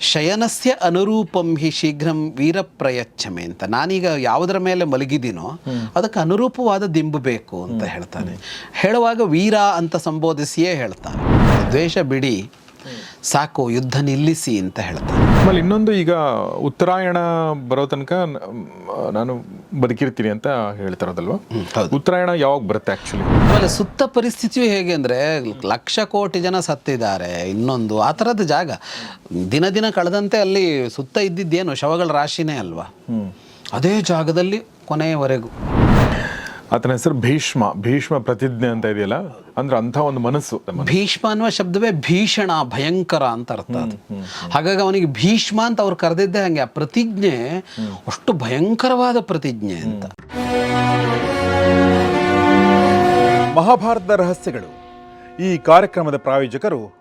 ಶಯನಸ್ಯ ಅನುರೂಪಂ ಹಿ ಶೀಘ್ರಂ ವೀರಪ್ರಯಚ್ಛಮೆ ಅಂತ ನಾನೀಗ ಯಾವುದರ ಮೇಲೆ ಮಲಗಿದ್ದೀನೋ ಅದಕ್ಕೆ ಅನುರೂಪವಾದ ದಿಂಬು ಬೇಕು ಅಂತ ಹೇಳ್ತಾನೆ. ಹೇಳುವಾಗ ವೀರ ಅಂತ ಸಂಬೋಧಿಸಿಯೇ ಹೇಳ್ತಾನೆ. ದ್ವೇಷ ಬಿಡಿ ಸಾಕು ಯುದ್ಧ ನಿಲ್ಲಿಸಿ ಅಂತ ಹೇಳ್ತಾರೆ. ಆಮೇಲೆ ಇನ್ನೊಂದು ಈಗ ಉತ್ತರಾಯಣ ಬರೋ ತನಕ ನಾನು ಬದುಕಿರ್ತೀನಿ ಅಂತ ಹೇಳ್ತಾರದಲ್ವಾ? ಉತ್ತರಾಯಣ ಯಾವಾಗ ಬರುತ್ತೆ ಆಕ್ಚುಲಿ ಆಮೇಲೆ ಸುತ್ತ ಪರಿಸ್ಥಿತಿಯು ಹೇಗೆ ಅಂದರೆ ಲಕ್ಷ ಕೋಟಿ ಜನ ಸತ್ತಿದ್ದಾರೆ ಇನ್ನೊಂದು ಆ ಥರದ ಜಾಗ. ದಿನ ದಿನ ಕಳೆದಂತೆ ಅಲ್ಲಿ ಸುತ್ತ ಇದ್ದಿದ್ದೇನು ಶವಗಳ ರಾಶಿನೇ ಅಲ್ವಾ? ಅದೇ ಜಾಗದಲ್ಲಿ ಕೊನೆಯವರೆಗೂ. ಆತನ ಹೆಸರು ಭೀಷ್ಮ ಭೀಷ್ಮ ಪ್ರತಿಜ್ಞೆ ಅಂತ ಇದೆಯಲ್ಲ? ಅಂದ್ರೆ ಅಂಥ ಒಂದು ಮನಸ್ಸು ಭೀಷ್ಮ ಅನ್ನುವ ಶಬ್ದವೇ ಭೀಷಣ ಭಯಂಕರ ಅಂತ ಅರ್ಥ ಅದು. ಹಾಗಾಗಿ ಅವನಿಗೆ ಭೀಷ್ಮ ಅಂತ ಅವ್ರು ಕರೆದಿದ್ದೆ ಹಂಗೆ. ಆ ಪ್ರತಿಜ್ಞೆ ಅಷ್ಟು ಭಯಂಕರವಾದ ಪ್ರತಿಜ್ಞೆ ಅಂತ. ಮಹಾಭಾರತದ ರಹಸ್ಯಗಳು. ಈ ಕಾರ್ಯಕ್ರಮದ ಪ್ರಾಯೋಜಕರು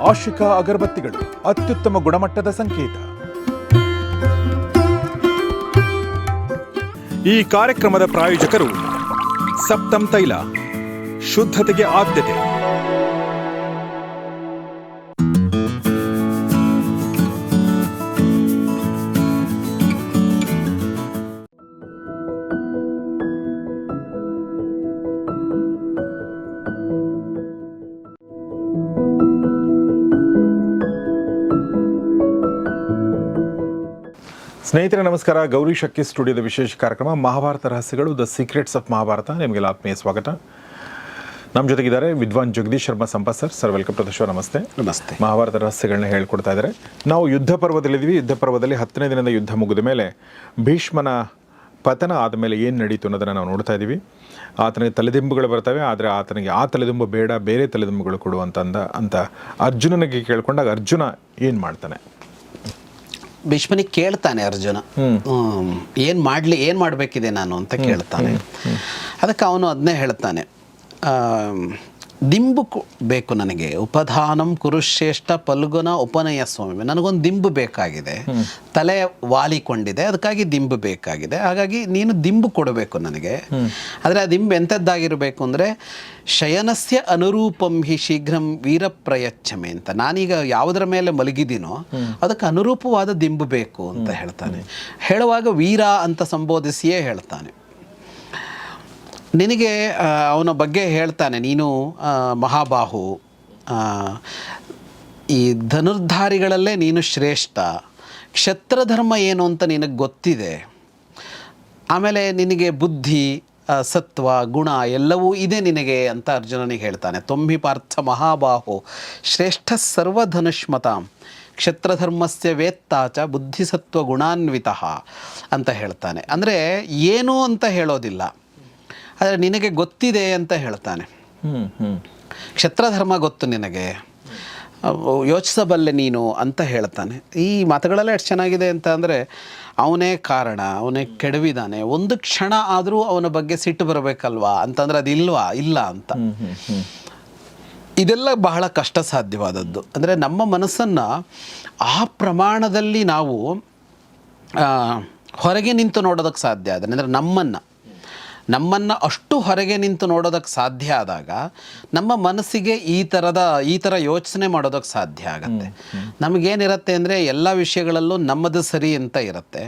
ಆಶಿಕಾ ಅಗರಬತ್ತಿಗಳು. ಅತ್ಯುತ್ತಮ ಗುಣಮಟ್ಟದ ಸಂಕೇತ. ಈ ಕಾರ್ಯಕ್ರಮದ ಪ್ರಾಯೋಜಕರು ಸಪ್ತಂ ತೈಲ ಶುದ್ಧತೆಗೆ ಆದ್ಯತೆ. ಸ್ನೇಹಿತರೆ ನಮಸ್ಕಾರ. ಗೌರಿ ಶಕ್ತಿ ಸ್ಟುಡಿಯೋದ ವಿಶೇಷ ಕಾರ್ಯಕ್ರಮ ಮಹಾಭಾರತ ರಹಸ್ಯಗಳು ದ ಸೀಕ್ರೆಟ್ಸ್ ಆಫ್ ಮಹಾಭಾರತ. ನಿಮಗೆಲ್ಲ ಆತ್ಮೀಯ ಸ್ವಾಗತ. ನಮ್ಮ ಜೊತೆಗಿದ್ದಾರೆ ವಿದ್ವಾನ್ Jagadish Sharma Sampath sir sir welcome to the show. ನಮಸ್ತೆ. ನಮಸ್ತೆ. ಮಹಾಭಾರತ ರಹಸ್ಯಗಳನ್ನ ಹೇಳ್ಕೊಡ್ತಾ ಇದ್ದಾರೆ. ನಾವು ಯುದ್ಧ ಪರ್ವದಲ್ಲಿದ್ದೀವಿ. ಯುದ್ಧ ಪರ್ವದಲ್ಲಿ ಹತ್ತನೇ ದಿನದ ಯುದ್ಧ ಮುಗಿದ ಮೇಲೆ ಭೀಷ್ಮನ ಪತನ ಆದಮೇಲೆ ಏನು ನಡೀತು ಅನ್ನೋದನ್ನು ನಾವು ನೋಡ್ತಾ ಇದ್ದೀವಿ. ಆತನಿಗೆ ತಲೆದಿಂಬುಗಳು ಬರ್ತವೆ. ಆದರೆ ಆತನಿಗೆ ಆ ತಲೆದಿಂಬು ಬೇಡ ಬೇರೆ ತಲೆದಿಂಬುಗಳು ಕೊಡು ಅಂತ ಅಂದ ಅಂತ ಅರ್ಜುನನಿಗೆ ಕೇಳ್ಕೊಂಡಾಗ ಅರ್ಜುನ ಏನು ಮಾಡ್ತಾನೆ? ಭೀಷ್ಮನಿಗೆ ಕೇಳ್ತಾನೆ ಅರ್ಜುನ. ಏನು ಮಾಡಲಿ ಏನು ಮಾಡಬೇಕಿದೆ ನಾನು ಅಂತ ಕೇಳ್ತಾನೆ. ಅದಕ್ಕೆ ಅವನು ಅದನ್ನೇ ಹೇಳ್ತಾನೆ. ದಿಂಬು ಬೇಕು ನನಗೆ. ಉಪಧಾನಂ ಕುರುಶ್ರೇಷ್ಠ ಪಲ್ಗುನ ಉಪನಯ ಸ್ವಾಮಿ. ನನಗೊಂದು ದಿಂಬು ಬೇಕಾಗಿದೆ. ತಲೆ ವಾಲಿಕೊಂಡಿದೆ. ಅದಕ್ಕಾಗಿ ದಿಂಬು ಬೇಕಾಗಿದೆ. ಹಾಗಾಗಿ ನೀನು ದಿಂಬು ಕೊಡಬೇಕು ನನಗೆ. ಆದರೆ ಆ ದಿಂಬು ಎಂಥದ್ದಾಗಿರಬೇಕು ಅಂದರೆ ಶಯನಸ್ಯ ಅನುರೂಪಂ ಹಿ ಶೀಘ್ರಂ ವೀರಪ್ರಯಚ್ಛಮೆ ಅಂತ. ನಾನೀಗ ಯಾವುದರ ಮೇಲೆ ಮಲಗಿದ್ದೀನೋ ಅದಕ್ಕೆ ಅನುರೂಪವಾದ ದಿಂಬು ಬೇಕು ಅಂತ ಹೇಳ್ತಾನೆ. ಹೇಳುವಾಗ ವೀರ ಅಂತ ಸಂಬೋಧಿಸಿಯೇ ಹೇಳ್ತಾನೆ. ನಿನಗೆ ಅವನ ಬಗ್ಗೆ ಹೇಳ್ತಾನೆ, ನೀನು ಮಹಾಬಾಹು. ಈ ಧನುರ್ಧಾರಿಗಳಲ್ಲೇ ನೀನು ಶ್ರೇಷ್ಠ. ಕ್ಷತ್ರಧರ್ಮ ಏನು ಅಂತ ನಿನಗೆ ಗೊತ್ತಿದೆ. ಆಮೇಲೆ ನಿನಗೆ ಬುದ್ಧಿ ಸತ್ವ, ಗುಣ ಎಲ್ಲವೂ ಇದೆ ನಿನಗೆ ಅಂತ ಅರ್ಜುನನಿಗೆ ಹೇಳ್ತಾನೆ. ತೊಂಬಿ ಪಾರ್ಥ ಮಹಾಬಾಹು, ಶ್ರೇಷ್ಠ ಸರ್ವಧನುಷ್ಮತಾಂ, ಕ್ಷತ್ರಧರ್ಮಸ್ಯ ವೇತ್ತಾಚ ಬುದ್ಧಿಸತ್ವ ಗುಣಾನ್ವಿತ ಅಂತ ಹೇಳ್ತಾನೆ. ಅಂದರೆ ಏನು ಅಂತ ಹೇಳೋದಿಲ್ಲ. ಆದರೆ ನಿನಗೆ ಗೊತ್ತಿದೆ ಅಂತ ಹೇಳ್ತಾನೆ. ಹ್ಞೂ ಹ್ಞೂ ಕ್ಷತ್ರಧರ್ಮ ಗೊತ್ತು ನಿನಗೆ. ಯೋಚಿಸಬಲ್ಲೆ ನೀನು ಅಂತ ಹೇಳ್ತಾನೆ. ಈ ಮಾತುಗಳೆಲ್ಲ ಎಷ್ಟು ಚೆನ್ನಾಗಿದೆ ಅಂತ ಅಂದರೆ ಅವನೇ ಕಾರಣ ಅವನೇ ಕೆಡವಿದಾನೆ. ಒಂದು ಕ್ಷಣ ಆದರೂ ಅವನ ಬಗ್ಗೆ ಸಿಟ್ಟು ಬರಬೇಕಲ್ವಾ? ಅಂತಂದ್ರೆ ಅದಿಲ್ವಾ? ಇಲ್ಲ ಅಂತ. ಇದೆಲ್ಲ ಬಹಳ ಕಷ್ಟ ಸಾಧ್ಯವಾದದ್ದು ಅಂದರೆ ನಮ್ಮ ಮನಸ್ಸನ್ನು ಆ ಪ್ರಮಾಣದಲ್ಲಿ ನಾವು ಹೊರಗೆ ನಿಂತು ನೋಡೋದಕ್ಕೆ ಸಾಧ್ಯ ಆದರೆ ಅಂದರೆ ನಮ್ಮನ್ನು. ನಮ್ಮನ್ನು ಅಷ್ಟು ಹೊರಗೆ ನಿಂತು ನೋಡೋದಕ್ಕೆ ಸಾಧ್ಯ ಆದಾಗ ನಮ್ಮ ಮನಸ್ಸಿಗೆ ಈ ಥರದ ಈ ಥರ ಯೋಚನೆ ಮಾಡೋದಕ್ಕೆ ಸಾಧ್ಯ ಆಗುತ್ತೆ. ನಮಗೇನಿರುತ್ತೆ ಅಂದರೆ ಎಲ್ಲ ವಿಷಯಗಳಲ್ಲೂ ನಮ್ಮದು ಸರಿ ಅಂತ ಇರುತ್ತೆ.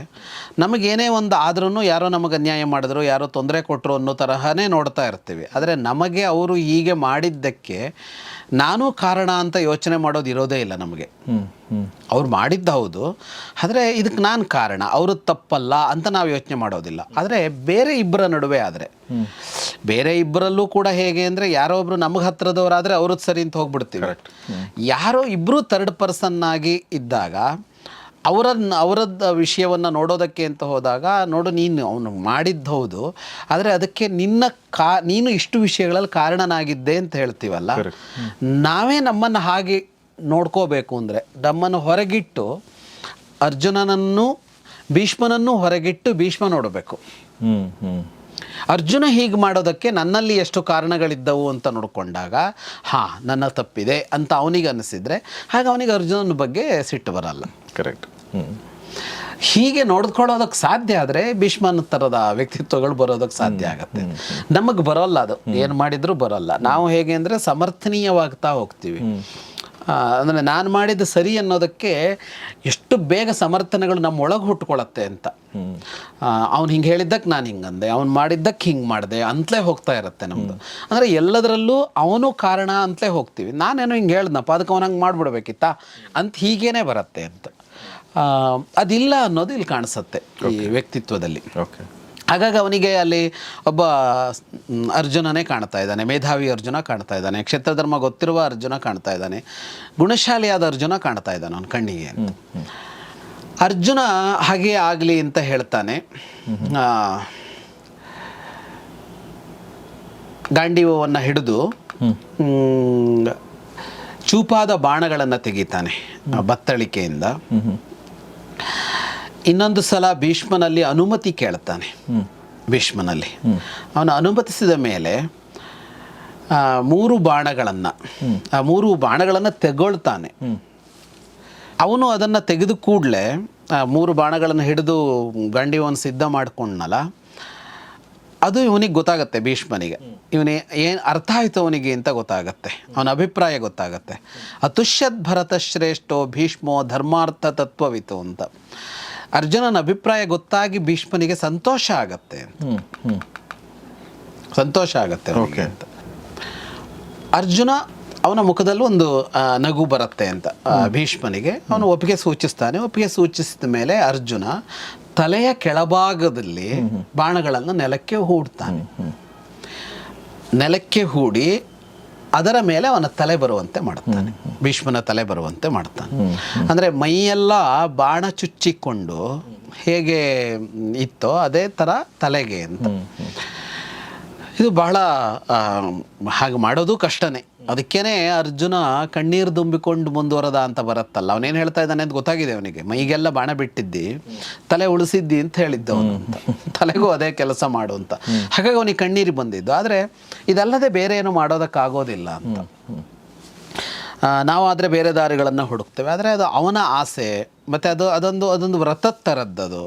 ನಮಗೇನೇ ಒಂದು ಆದ್ರೂ ಯಾರೋ ನಮಗೆ ಅನ್ಯಾಯ ಮಾಡಿದ್ರು ಯಾರೋ ತೊಂದರೆ ಕೊಟ್ಟರು ಅನ್ನೋ ತರಹನೇ ನೋಡ್ತಾ ಇರ್ತೀವಿ. ಆದರೆ ನಮಗೆ ಅವರು ಹೀಗೆ ಮಾಡಿದ್ದಕ್ಕೆ ನಾನು ಕಾರಣ ಅಂತ ಯೋಚನೆ ಮಾಡೋದು ಇರೋದೇ ಇಲ್ಲ ನಮಗೆ. ಅವ್ರು ಮಾಡಿದ್ದ ಹೌದು. ಆದರೆ ಇದಕ್ಕೆ ನಾನು ಕಾರಣ ಅವರು ತಪ್ಪಲ್ಲ ಅಂತ ನಾವು ಯೋಚನೆ ಮಾಡೋದಿಲ್ಲ. ಆದರೆ ಬೇರೆ ಇಬ್ಬರ ನಡುವೆ ಆದರೆ. ಬೇರೆ ಇಬ್ಬರಲ್ಲೂ ಕೂಡ ಹೇಗೆ ಅಂದರೆ ಯಾರೋ ಒಬ್ರು ನಮಗೆ ಹತ್ರದವರಾದರೆ ಅವ್ರದ್ದು ಸರಿ ಅಂತ ಹೋಗ್ಬಿಡ್ತೀವಿ. ಯಾರೋ ಇಬ್ಬರು ಥರ್ಡ್ ಪರ್ಸನ್ನಾಗಿ ಆಗಿ ಇದ್ದಾಗ ಅವರನ್ನ ಅವರದ್ದು ವಿಷಯವನ್ನು ನೋಡೋದಕ್ಕೆ ಅಂತ ಹೋದಾಗ ನೋಡು ನೀನು ಅವನು ಮಾಡಿದ್ದು ಹೌದು ಆದರೆ ಅದಕ್ಕೆ ನಿನ್ನ ಕಾ ನೀನು ಇಷ್ಟು ವಿಷಯಗಳಲ್ಲಿ ಕಾರಣನಾಗಿದ್ದೆ ಅಂತ ಹೇಳ್ತೀವಲ್ಲ ನಾವೇ ನಮ್ಮನ್ನು ಹಾಗೆ ನೋಡ್ಕೋಬೇಕು ಅಂದರೆ ನಮ್ಮನ್ನು ಹೊರಗಿಟ್ಟು ಅರ್ಜುನನನ್ನು ಭೀಷ್ಮನನ್ನು ಹೊರಗಿಟ್ಟು ಭೀಷ್ಮ ನೋಡಬೇಕು. ಹ್ಞೂ ಹ್ಞೂ ಅರ್ಜುನ ಹೀಗೆ ಮಾಡೋದಕ್ಕೆ ನನ್ನಲ್ಲಿ ಎಷ್ಟು ಕಾರಣಗಳಿದ್ದವು ಅಂತ ನೋಡಿಕೊಂಡಾಗ ಹಾಂ ನನ್ನ ತಪ್ಪಿದೆ ಅಂತ ಅವನಿಗೆ ಅನಿಸಿದರೆ ಹಾಗೆ ಅವನಿಗೆ ಅರ್ಜುನನ ಬಗ್ಗೆ ಸಿಟ್ಟು ಬರಲ್ಲ. ಕರೆಕ್ಟ್ ಹೀಗೆ ನೋಡ್ಕೊಳ್ಳೋದಕ್ಕೆ ಸಾಧ್ಯ ಆದರೆ ಭೀಷ್ಮನ ಥರದ ವ್ಯಕ್ತಿತ್ವಗಳು ಬರೋದಕ್ಕೆ ಸಾಧ್ಯ ಆಗುತ್ತೆ. ನಮಗೆ ಬರೋಲ್ಲ ಅದು. ಏನು ಮಾಡಿದರೂ ಬರೋಲ್ಲ. ನಾವು ಹೇಗೆ ಅಂದರೆ ಸಮರ್ಥನೀಯವಾಗ್ತಾ ಹೋಗ್ತೀವಿ. ಅಂದರೆ ನಾನು ಮಾಡಿದ್ದು ಸರಿ ಅನ್ನೋದಕ್ಕೆ ಎಷ್ಟು ಬೇಗ ಸಮರ್ಥನೆಗಳು ನಮ್ಮ ಒಳಗೆ ಹುಟ್ಕೊಳತ್ತೆ ಅಂತ. ಅವ್ನು ಹಿಂಗೆ ಹೇಳಿದ್ದಕ್ಕೆ ನಾನು ಹಿಂಗಂದೆ ಅವ್ನು ಮಾಡಿದ್ದಕ್ಕೆ ಹಿಂಗೆ ಮಾಡಿದೆ ಅಂತಲೇ ಹೋಗ್ತಾ ಇರುತ್ತೆ ನಮ್ಮದು ಅಂದರೆ ಎಲ್ಲದರಲ್ಲೂ ಅವನು ಕಾರಣ ಅಂತಲೇ ಹೋಗ್ತೀವಿ. ನಾನೇನು ಹಿಂಗೆ ಹೇಳ್ದನಪ್ಪ ಅದಕ್ಕೆ ಅವ್ನು ಹಂಗೆ ಮಾಡ್ಬಿಡ್ಬೇಕಿತ್ತಾ? ಅಂತ ಹೀಗೇನೆ ಬರುತ್ತೆ ಅಂತ. ಅದಿಲ್ಲ ಅನ್ನೋದು ಇಲ್ಲಿ ಕಾಣಿಸುತ್ತೆ ಈ ವ್ಯಕ್ತಿತ್ವದಲ್ಲಿ. ಓಕೆ ಹಾಗಾಗಿ ಅವನಿಗೆ ಅಲ್ಲಿ ಒಬ್ಬ ಅರ್ಜುನನೇ ಕಾಣ್ತಾ ಇದ್ದಾನೆ ಮೇಧಾವಿ ಅರ್ಜುನ ಕಾಣ್ತಾ ಇದ್ದಾನೆ ಕ್ಷೇತ್ರಧರ್ಮ ಗೊತ್ತಿರುವ ಅರ್ಜುನ ಕಾಣ್ತಾ ಇದ್ದಾನೆ ಗುಣಶಾಲಿಯಾದ ಅರ್ಜುನ ಕಾಣ್ತಾ ಇದ್ದಾನೆ ಅವನ ಕಣ್ಣಿಗೆ ಅಂತ. ಅರ್ಜುನ ಹಾಗೆ ಆಗಲಿ ಅಂತ ಹೇಳ್ತಾನೆ. ಗಾಂಡೀವವನ್ನು ಹಿಡಿದು ಚೂಪಾದ ಬಾಣಗಳನ್ನು ತೆಗಿತಾನೆ ಬತ್ತಳಿಕೆಯಿಂದ. ಇನ್ನೊಂದು ಸಲ ಭೀಷ್ಮನಲ್ಲಿ ಅನುಮತಿ ಕೇಳ್ತಾನೆ ಭೀಷ್ಮನಲ್ಲಿ. ಅವನು ಅನುಮತಿಸಿದ ಮೇಲೆ ಆ, ಮೂರು ಬಾಣಗಳನ್ನು ಆ ಮೂರು ಬಾಣಗಳನ್ನು ತೆಗೊಳ್ತಾನೆ. ಅವನು ಅದನ್ನು ತೆಗೆದು ಕೂಡಲೇ ಮೂರು ಬಾಣಗಳನ್ನು ಹಿಡಿದು ಗಂಡಿವನ್ ಸಿದ್ಧ ಮಾಡ್ಕೊಂಡ್ನಲ್ಲ ಅದು ಇವನಿಗೆ ಗೊತ್ತಾಗತ್ತೆ ಭೀಷ್ಮನಿಗೆ. ಇವನೇ ಏನು ಅರ್ಥ ಆಯಿತು ಅವನಿಗೆ ಅಂತ ಗೊತ್ತಾಗತ್ತೆ. ಅವನ ಅಭಿಪ್ರಾಯ ಗೊತ್ತಾಗತ್ತೆ. ಅತುಷ್ಯದ್ ಭರತ ಶ್ರೇಷ್ಠೋ ಭೀಷ್ಮೋ ಧರ್ಮಾರ್ಥ ತತ್ವವಿತು ಅಂತ. ಅರ್ಜುನನ ಅಭಿಪ್ರಾಯ ಗೊತ್ತಾಗಿ ಭೀಷ್ಮನಿಗೆ ಸಂತೋಷ ಆಗತ್ತೆ. ಸಂತೋಷ ಆಗತ್ತೆ ಅಂತ. ಅರ್ಜುನ ಅವನ ಮುಖದಲ್ಲೂ ಒಂದು ನಗು ಬರುತ್ತೆ ಅಂತ ಭೀಷ್ಮನಿಗೆ. ಅವನು ಒಪ್ಪಿಗೆ ಸೂಚಿಸ್ತಾನೆ. ಒಪ್ಪಿಗೆ ಸೂಚಿಸಿದ ಮೇಲೆ ಅರ್ಜುನ ತಲೆಯ ಕೆಳಭಾಗದಲ್ಲಿ ಬಾಣಗಳನ್ನು ನೆಲಕ್ಕೆ ಹೂಡ್ತಾನೆ. ನೆಲಕ್ಕೆ ಹೂಡಿ ಅದರ ಮೇಲೆ ಅವನ ತಲೆ ಬರುವಂತೆ ಮಾಡುತ್ತಾನೆ ಭೀಷ್ಮನ ತಲೆ ಬರುವಂತೆ ಮಾಡ್ತಾನೆ. ಅಂದರೆ ಮೈಯೆಲ್ಲ ಬಾಣ ಚುಚ್ಚಿಕೊಂಡು ಹೇಗೆ ಇತ್ತೋ ಅದೇ ಥರ ತಲೆಗೆ ಅಂತ. ಇದು ಬಹಳ ಹಾಗೆ ಮಾಡೋದು ಕಷ್ಟನೇ. ಅದಕ್ಕೇನೆ ಅರ್ಜುನ ಕಣ್ಣೀರು ತುಂಬಿಕೊಂಡು ಮುಂದುವರದ ಅಂತ ಬರುತ್ತಲ್ಲ. ಅವನೇನು ಹೇಳ್ತಾ ಇದ್ದಾನೆ ಅಂತ ಗೊತ್ತಾಗಿದೆ ಅವನಿಗೆ. ಮೈಗೆಲ್ಲ ಬಾಣ ಬಿಟ್ಟಿದ್ದಿ ತಲೆ ಉಳಿಸಿದ್ದಿ ಅಂತ ಹೇಳಿದ್ದ ಅವನು ಅಂತ. ತಲೆಗೂ ಅದೇ ಕೆಲಸ ಮಾಡು ಅಂತ. ಹಾಗಾಗಿ ಅವನಿಗೆ ಕಣ್ಣೀರು ಬಂದಿದ್ದು. ಆದರೆ ಇದಲ್ಲದೆ ಬೇರೆ ಏನು ಮಾಡೋದಕ್ಕಾಗೋದಿಲ್ಲ ಅಂತ. ಆ, ಆದರೆ ಬೇರೆ ದಾರಿಗಳನ್ನು ಹುಡುಕ್ತೇವೆ. ಆದರೆ ಅದು ಅವನ ಆಸೆ ಮತ್ತು ಅದು ಅದೊಂದು ಅದೊಂದು ವ್ರತದ ಥರದ್ದದು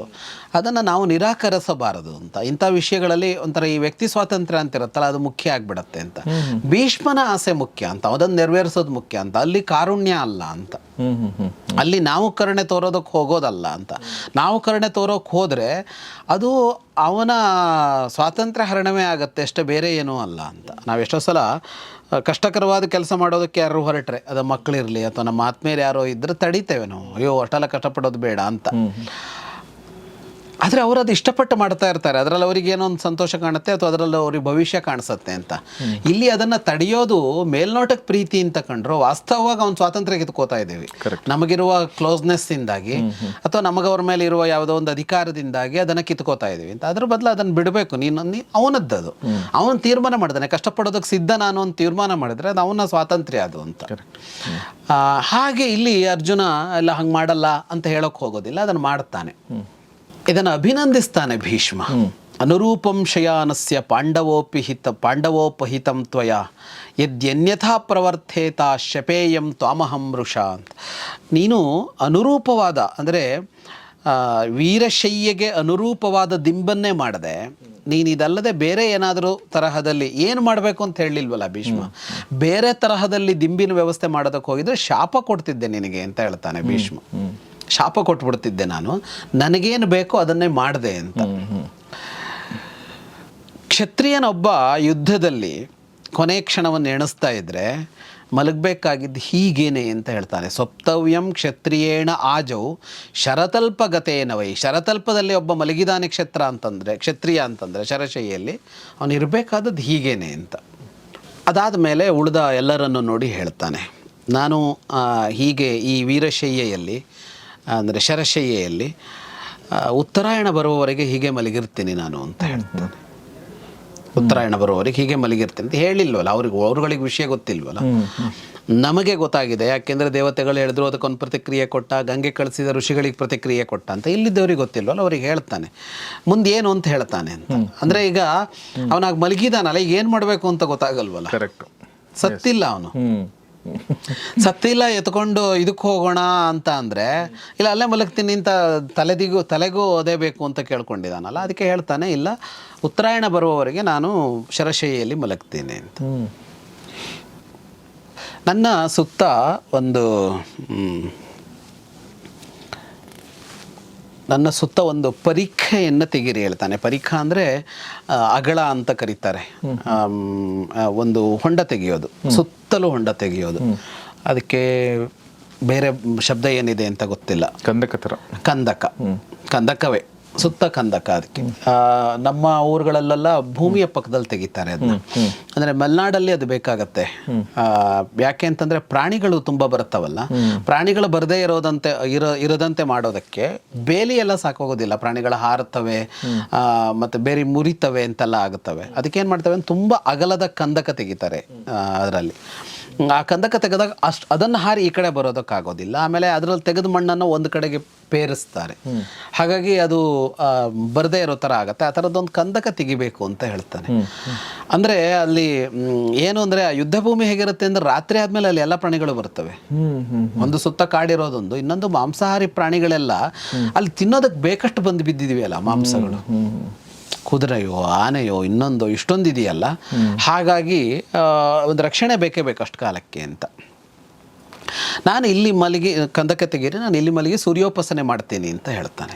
ಅದನ್ನು ನಾವು ನಿರಾಕರಿಸಬಾರದು ಅಂತ. ಇಂಥ ವಿಷಯಗಳಲ್ಲಿ ಒಂಥರ ಈ ವ್ಯಕ್ತಿ ಸ್ವಾತಂತ್ರ್ಯ ಅಂತಿರುತ್ತಲ್ಲ ಅದು ಮುಖ್ಯ ಆಗಿಬಿಡತ್ತೆ ಅಂತ. ಭೀಷ್ಮನ ಆಸೆ ಮುಖ್ಯ ಅಂತ. ಅದನ್ನು ನೆರವೇರಿಸೋದು ಮುಖ್ಯ ಅಂತ. ಅಲ್ಲಿ ಕಾರುಣ್ಯ ಅಲ್ಲ ಅಂತ. ಅಲ್ಲಿ ನಾವು ಕರುಣೆ ತೋರೋದಕ್ಕೆ ಹೋಗೋದಲ್ಲ ಅಂತ. ನಾವು ಕರುಣೆ ತೋರೋಕೆ ಹೋದರೆ ಅದು ಅವನ ಸ್ವಾತಂತ್ರ್ಯ ಹರಣವೇ ಆಗುತ್ತೆ ಅಷ್ಟೇ ಬೇರೆ ಏನೂ ಅಲ್ಲ ಅಂತ. ನಾವು ಎಷ್ಟೋ ಸಲ ಕಷ್ಟಕರವಾದ ಕೆಲಸ ಮಾಡೋದಕ್ಕೆ ಯಾರು ಹೊರಟ್ರೆ? ಅದು ಮಕ್ಕಳಿರಲಿ ಅಥವಾ ನಮ್ಮ ಆತ್ಮೀಯರು ಯಾರೋ ಇದ್ದರೆ ತಡಿತೇವೆ ನಾವು. ಅಯ್ಯೋ, ಅಷ್ಟೆಲ್ಲ ಕಷ್ಟಪಡೋದು ಬೇಡ ಅಂತ. ಆದರೆ ಅವರು ಅದು ಇಷ್ಟಪಟ್ಟು ಮಾಡ್ತಾ ಇರ್ತಾರೆ. ಅದರಲ್ಲಿ ಅವರಿಗೆ ಏನೋ ಒಂದು ಸಂತೋಷ ಕಾಣುತ್ತೆ ಅಥವಾ ಅದರಲ್ಲಿ ಅವ್ರಿಗೆ ಭವಿಷ್ಯ ಕಾಣಿಸುತ್ತೆ ಅಂತ. ಇಲ್ಲಿ ಅದನ್ನು ತಡೆಯೋದು ಮೇಲ್ನೋಟಕ್ಕೆ ಪ್ರೀತಿ ಅಂತ ಕಂಡ್ರು ವಾಸ್ತವವಾಗಿ ಅವ್ನು ಸ್ವಾತಂತ್ರ್ಯ ಕಿತ್ಕೋತಾ ಇದ್ದೀವಿ. ನಮಗಿರುವ ಕ್ಲೋಸ್ನೆಸ್ಸಿಂದಾಗಿ ಅಥವಾ ನಮಗೆ ಅವ್ರ ಮೇಲೆ ಇರುವ ಯಾವುದೋ ಒಂದು ಅಧಿಕಾರದಿಂದಾಗಿ ಅದನ್ನು ಕಿತ್ಕೋತಾ ಇದ್ದೀವಿ ಅಂತ. ಅದ್ರ ಬದಲು ಅದನ್ನು ಬಿಡಬೇಕು. ನೀನು ನೀ ಅವನದ್ದದು. ಅವನು ತೀರ್ಮಾನ ಮಾಡಿದಾನೆ. ಕಷ್ಟಪಡೋದಕ್ಕೆ ಸಿದ್ಧ ನಾನು ಅಂತ ತೀರ್ಮಾನ ಮಾಡಿದ್ರೆ ಅದು ಅವನ ಸ್ವಾತಂತ್ರ್ಯ ಅದು ಅಂತ. ಹಾಗೆ ಇಲ್ಲಿ ಅರ್ಜುನ ಎಲ್ಲ ಹಂಗೆ ಮಾಡಲ್ಲ ಅಂತ ಹೇಳೋಕೆ ಹೋಗೋದಿಲ್ಲ. ಅದನ್ನು ಮಾಡ್ತಾನೆ. ಇದನ್ನು ಅಭಿನಂದಿಸ್ತಾನೆ ಭೀಷ್ಮ. ಅನುರೂಪಂ ಶಯಾನಸ್ಯ ಪಾಂಡವೋಪಿಹಿತ ಪಾಂಡವೋಪಹಿತಂ ತ್ವಯ. ಯದ್ಯನ್ಯಥಾ ಪ್ರವರ್ತೇತ ಶಪೇಯಂ ತ್ವಾಮಹಂ ವೃಷ ಅಂತ ನೀನು ಅನುರೂಪವಾದ ಅಂದರೆ ವೀರಶಯ್ಯಗೆ ಅನುರೂಪವಾದ ದಿಂಬನ್ನೇ ಮಾಡದೆ ನೀನು ಇದಲ್ಲದೆ ಬೇರೆ ಏನಾದರೂ ತರಹದಲ್ಲಿ ಏನು ಮಾಡಬೇಕು ಅಂತ ಹೇಳಲಿಲ್ವಲ್ಲ ಭೀಷ್ಮ? ಬೇರೆ ತರಹದಲ್ಲಿ ದಿಂಬಿನ ವ್ಯವಸ್ಥೆ ಮಾಡೋದಕ್ಕೆ ಹೋಗಿದ್ರೆ ಶಾಪ ಕೊಡ್ತಿದ್ದೆ ನಿನಗೆ ಅಂತ ಹೇಳ್ತಾನೆ ಭೀಷ್ಮ. ಶಾಪ ಕೊಟ್ಬಿಡ್ತಿದ್ದೆ ನಾನು. ನನಗೇನು ಬೇಕೋ ಅದನ್ನೇ ಮಾಡಿದೆ ಅಂತ. ಕ್ಷತ್ರಿಯನೊಬ್ಬ ಯುದ್ಧದಲ್ಲಿ ಕೊನೆ ಕ್ಷಣವನ್ನು ಎಣಿಸ್ತಾ ಇದ್ರೆ ಮಲಗಬೇಕಾಗಿದ್ದು ಹೀಗೇನೆ ಅಂತ ಹೇಳ್ತಾನೆ. ಸಪ್ತವ್ಯಂ ಕ್ಷತ್ರಿಯೇಣ ಆಜೌ ಶರತಲ್ಪಗತೇನ ವೈ. ಶರತಲ್ಪದಲ್ಲಿ ಒಬ್ಬ ಮಲಗಿದಾನೆ ಕ್ಷತ್ರ ಅಂತಂದರೆ, ಕ್ಷತ್ರಿಯ ಅಂತಂದರೆ ಶರಶೈಯಲ್ಲಿ ಅವನು ಇರಬೇಕಾದದ್ದು ಹೀಗೇನೆ ಅಂತ. ಅದಾದ ಮೇಲೆ ಉಳಿದ ಎಲ್ಲರನ್ನು ನೋಡಿ ಹೇಳ್ತಾನೆ. ನಾನು ಹೀಗೆ ಈ ವೀರಶಯ್ಯೆಯಲ್ಲಿ ಅಂದರೆ ಶರಶಯ್ಯೆಯಲ್ಲಿ ಉತ್ತರಾಯಣ ಬರುವವರೆಗೆ ಹೀಗೆ ಮಲಗಿರ್ತೀನಿ ನಾನು ಅಂತ ಹೇಳ್ತಾನೆ. ಉತ್ತರಾಯಣ ಬರುವವರೆಗೆ ಹೀಗೆ ಮಲಗಿರ್ತೀನಿ ಅಂತ ಹೇಳಿಲ್ವಲ್ಲ ಅವ್ರಿಗೆ ಅವ್ರುಗಳಿಗೆ ವಿಷಯ ಗೊತ್ತಿಲ್ವಲ್ಲ. ನಮಗೆ ಗೊತ್ತಾಗಿದೆ ಯಾಕೆಂದರೆ ದೇವತೆಗಳು ಹೇಳಿದ್ರು ಅದಕ್ಕೊಂದು ಪ್ರತಿಕ್ರಿಯೆ ಕೊಟ್ಟ ಗಂಗೆ ಕಳಿಸಿದ ಋಷಿಗಳಿಗೆ ಪ್ರತಿಕ್ರಿಯೆ ಕೊಟ್ಟ ಅಂತ. ಇಲ್ಲಿದ್ದವ್ರಿಗೆ ಗೊತ್ತಿಲ್ವಲ್ಲ ಅವ್ರಿಗೆ ಹೇಳ್ತಾನೆ. ಮುಂದೆ ಏನು ಅಂತ ಹೇಳ್ತಾನೆ ಅಂತ. ಅಂದರೆ ಈಗ ಅವನಾಗ ಮಲಗಿದಾನಲ್ಲ ಈಗ ಏನು ಮಾಡಬೇಕು ಅಂತ ಗೊತ್ತಾಗಲ್ವಲ್ಲ. ಕರೆಕ್ಟ್ ಸತ್ತಿಲ್ಲ ಅವನು. ಸತ್ತಿಲ್ಲ ಎತ್ಕೊಂಡು ಇದಕ್ಕೆ ಹೋಗೋಣ ಅಂತ ಅಂದರೆ ಇಲ್ಲ ಅಲ್ಲೇ ಮಲಗ್ತೀನಿ ಅಂತ ತಲೆದಿಗೂ ತಲೆಗೂ ಬೇಕು ಅಂತ ಕೇಳ್ಕೊಂಡಿದ್ದಾನಲ್ಲ ಅದಕ್ಕೆ ಹೇಳ್ತಾನೆ ಇಲ್ಲ ಉತ್ತರಾಯಣ ಬರುವವರೆಗೆ ನಾನು ಶರಶೈಯಲ್ಲಿ ಮಲಗ್ತೀನಿ ಅಂತ. ನನ್ನ ಸುತ್ತ ಒಂದು ನನ್ನ ಸುತ್ತ ಒಂದು ಪರೀಕ್ಷೆಯನ್ನು ತೆಗೀರಿ ಹೇಳ್ತಾನೆ. ಪರೀಕ್ಷಾ ಅಂದರೆ ಅಗಳ ಅಂತ ಕರೀತಾರೆ. ಒಂದು ಹೊಂಡ ತೆಗೆಯೋದು. ಸುತ್ತಲೂ ಹೊಂಡ ತೆಗೆಯೋದು. ಅದಕ್ಕೆ ಬೇರೆ ಶಬ್ದ ಏನಿದೆ ಅಂತ ಗೊತ್ತಿಲ್ಲ. ಕಂದಕ ಥರ. ಕಂದಕ. ಕಂದಕವೇ. ಸುತ್ತ ಕಂದಕ ಅದಕ್ಕೆ. ಆ, ನಮ್ಮ ಊರುಗಳಲ್ಲೆಲ್ಲ ಭೂಮಿಯ ಪಕ್ಕದಲ್ಲಿ ತೆಗಿತಾರೆ ಅದನ್ನ. ಅಂದ್ರೆ ಮಲೆನಾಡಲ್ಲಿ ಅದು ಬೇಕಾಗತ್ತೆ. ಯಾಕೆ ಅಂತಂದ್ರೆ ಪ್ರಾಣಿಗಳು ತುಂಬಾ ಬರ್ತಾವಲ್ಲ ಪ್ರಾಣಿಗಳು ಬರದೇ ಇರೋದಂತೆ ಇರೋ ಇರದಂತೆ ಮಾಡೋದಕ್ಕೆ ಬೇಲಿ ಎಲ್ಲ ಸಾಕೋಗೋದಿಲ್ಲ. ಪ್ರಾಣಿಗಳು ಹಾರುತ್ತವೆ ಆ, ಮತ್ತೆ ಬೇರೆ ಮುರಿತವೆ ಅಂತೆಲ್ಲ ಆಗುತ್ತವೆ. ಅದಕ್ಕೆ ಏನ್ ಮಾಡ್ತವೆ? ಅಂದ್ರೆ ತುಂಬಾ ಅಗಲದ ಕಂದಕ ತೆಗಿತಾರೆ ಅದರಲ್ಲಿ. ಆ ಕಂದಕ ತೆಗೆದಾಗ ಅಷ್ಟು ಅದನ್ನು ಹಾರಿ ಈ ಕಡೆ ಬರೋದಕ್ಕಾಗೋದಿಲ್ಲ. ಆಮೇಲೆ ಅದರಲ್ಲಿ ತೆಗೆದು ಮಣ್ಣನ್ನು ಒಂದು ಕಡೆಗೆ ಪೇರಿಸ್ತಾರೆ. ಹಾಗಾಗಿ ಅದು ಬರದೇ ಇರೋ ಥರ ಆಗುತ್ತೆ. ಆ ಥರದ್ದೊಂದು ಕಂದಕ ತೆಗಿಬೇಕು ಅಂತ ಹೇಳ್ತಾನೆ ಅಂದರೆ ಅಲ್ಲಿ ಏನು ಅಂದರೆ ಆ ಯುದ್ಧ ಭೂಮಿ ಹೇಗಿರುತ್ತೆ ಅಂದರೆ ರಾತ್ರಿ ಆದಮೇಲೆ ಅಲ್ಲಿ ಎಲ್ಲ ಪ್ರಾಣಿಗಳು ಬರ್ತವೆ. ಒಂದು ಸುತ್ತ ಕಾಡಿರೋದೊಂದು ಇನ್ನೊಂದು ಮಾಂಸಾಹಾರಿ ಪ್ರಾಣಿಗಳೆಲ್ಲ ಅಲ್ಲಿ ತಿನ್ನೋದಕ್ಕೆ ಬೇಕಷ್ಟು ಬಂದು ಬಿದ್ದಿದೀವಿ ಅಲ್ಲ ಮಾಂಸಗಳು ಕುದುರೆಯೋ ಆನೆಯೋ ಇನ್ನೊಂದು ಇಷ್ಟೊಂದು ಇದೆಯಲ್ಲ ಹಾಗಾಗಿ ಒಂದು ರಕ್ಷಣೆ ಬೇಕೇ ಬೇಕು ಅಷ್ಟು ಕಾಲಕ್ಕೆ ಅಂತ. ನಾನು ಇಲ್ಲಿ ಮಲಗಿ ಕಂದಕ ತೆಗೀರಿ ನಾನು ಇಲ್ಲಿ ಮಲಗಿ ಸೂರ್ಯೋಪಾಸನೆ ಮಾಡ್ತೀನಿ ಅಂತ ಹೇಳ್ತಾನೆ.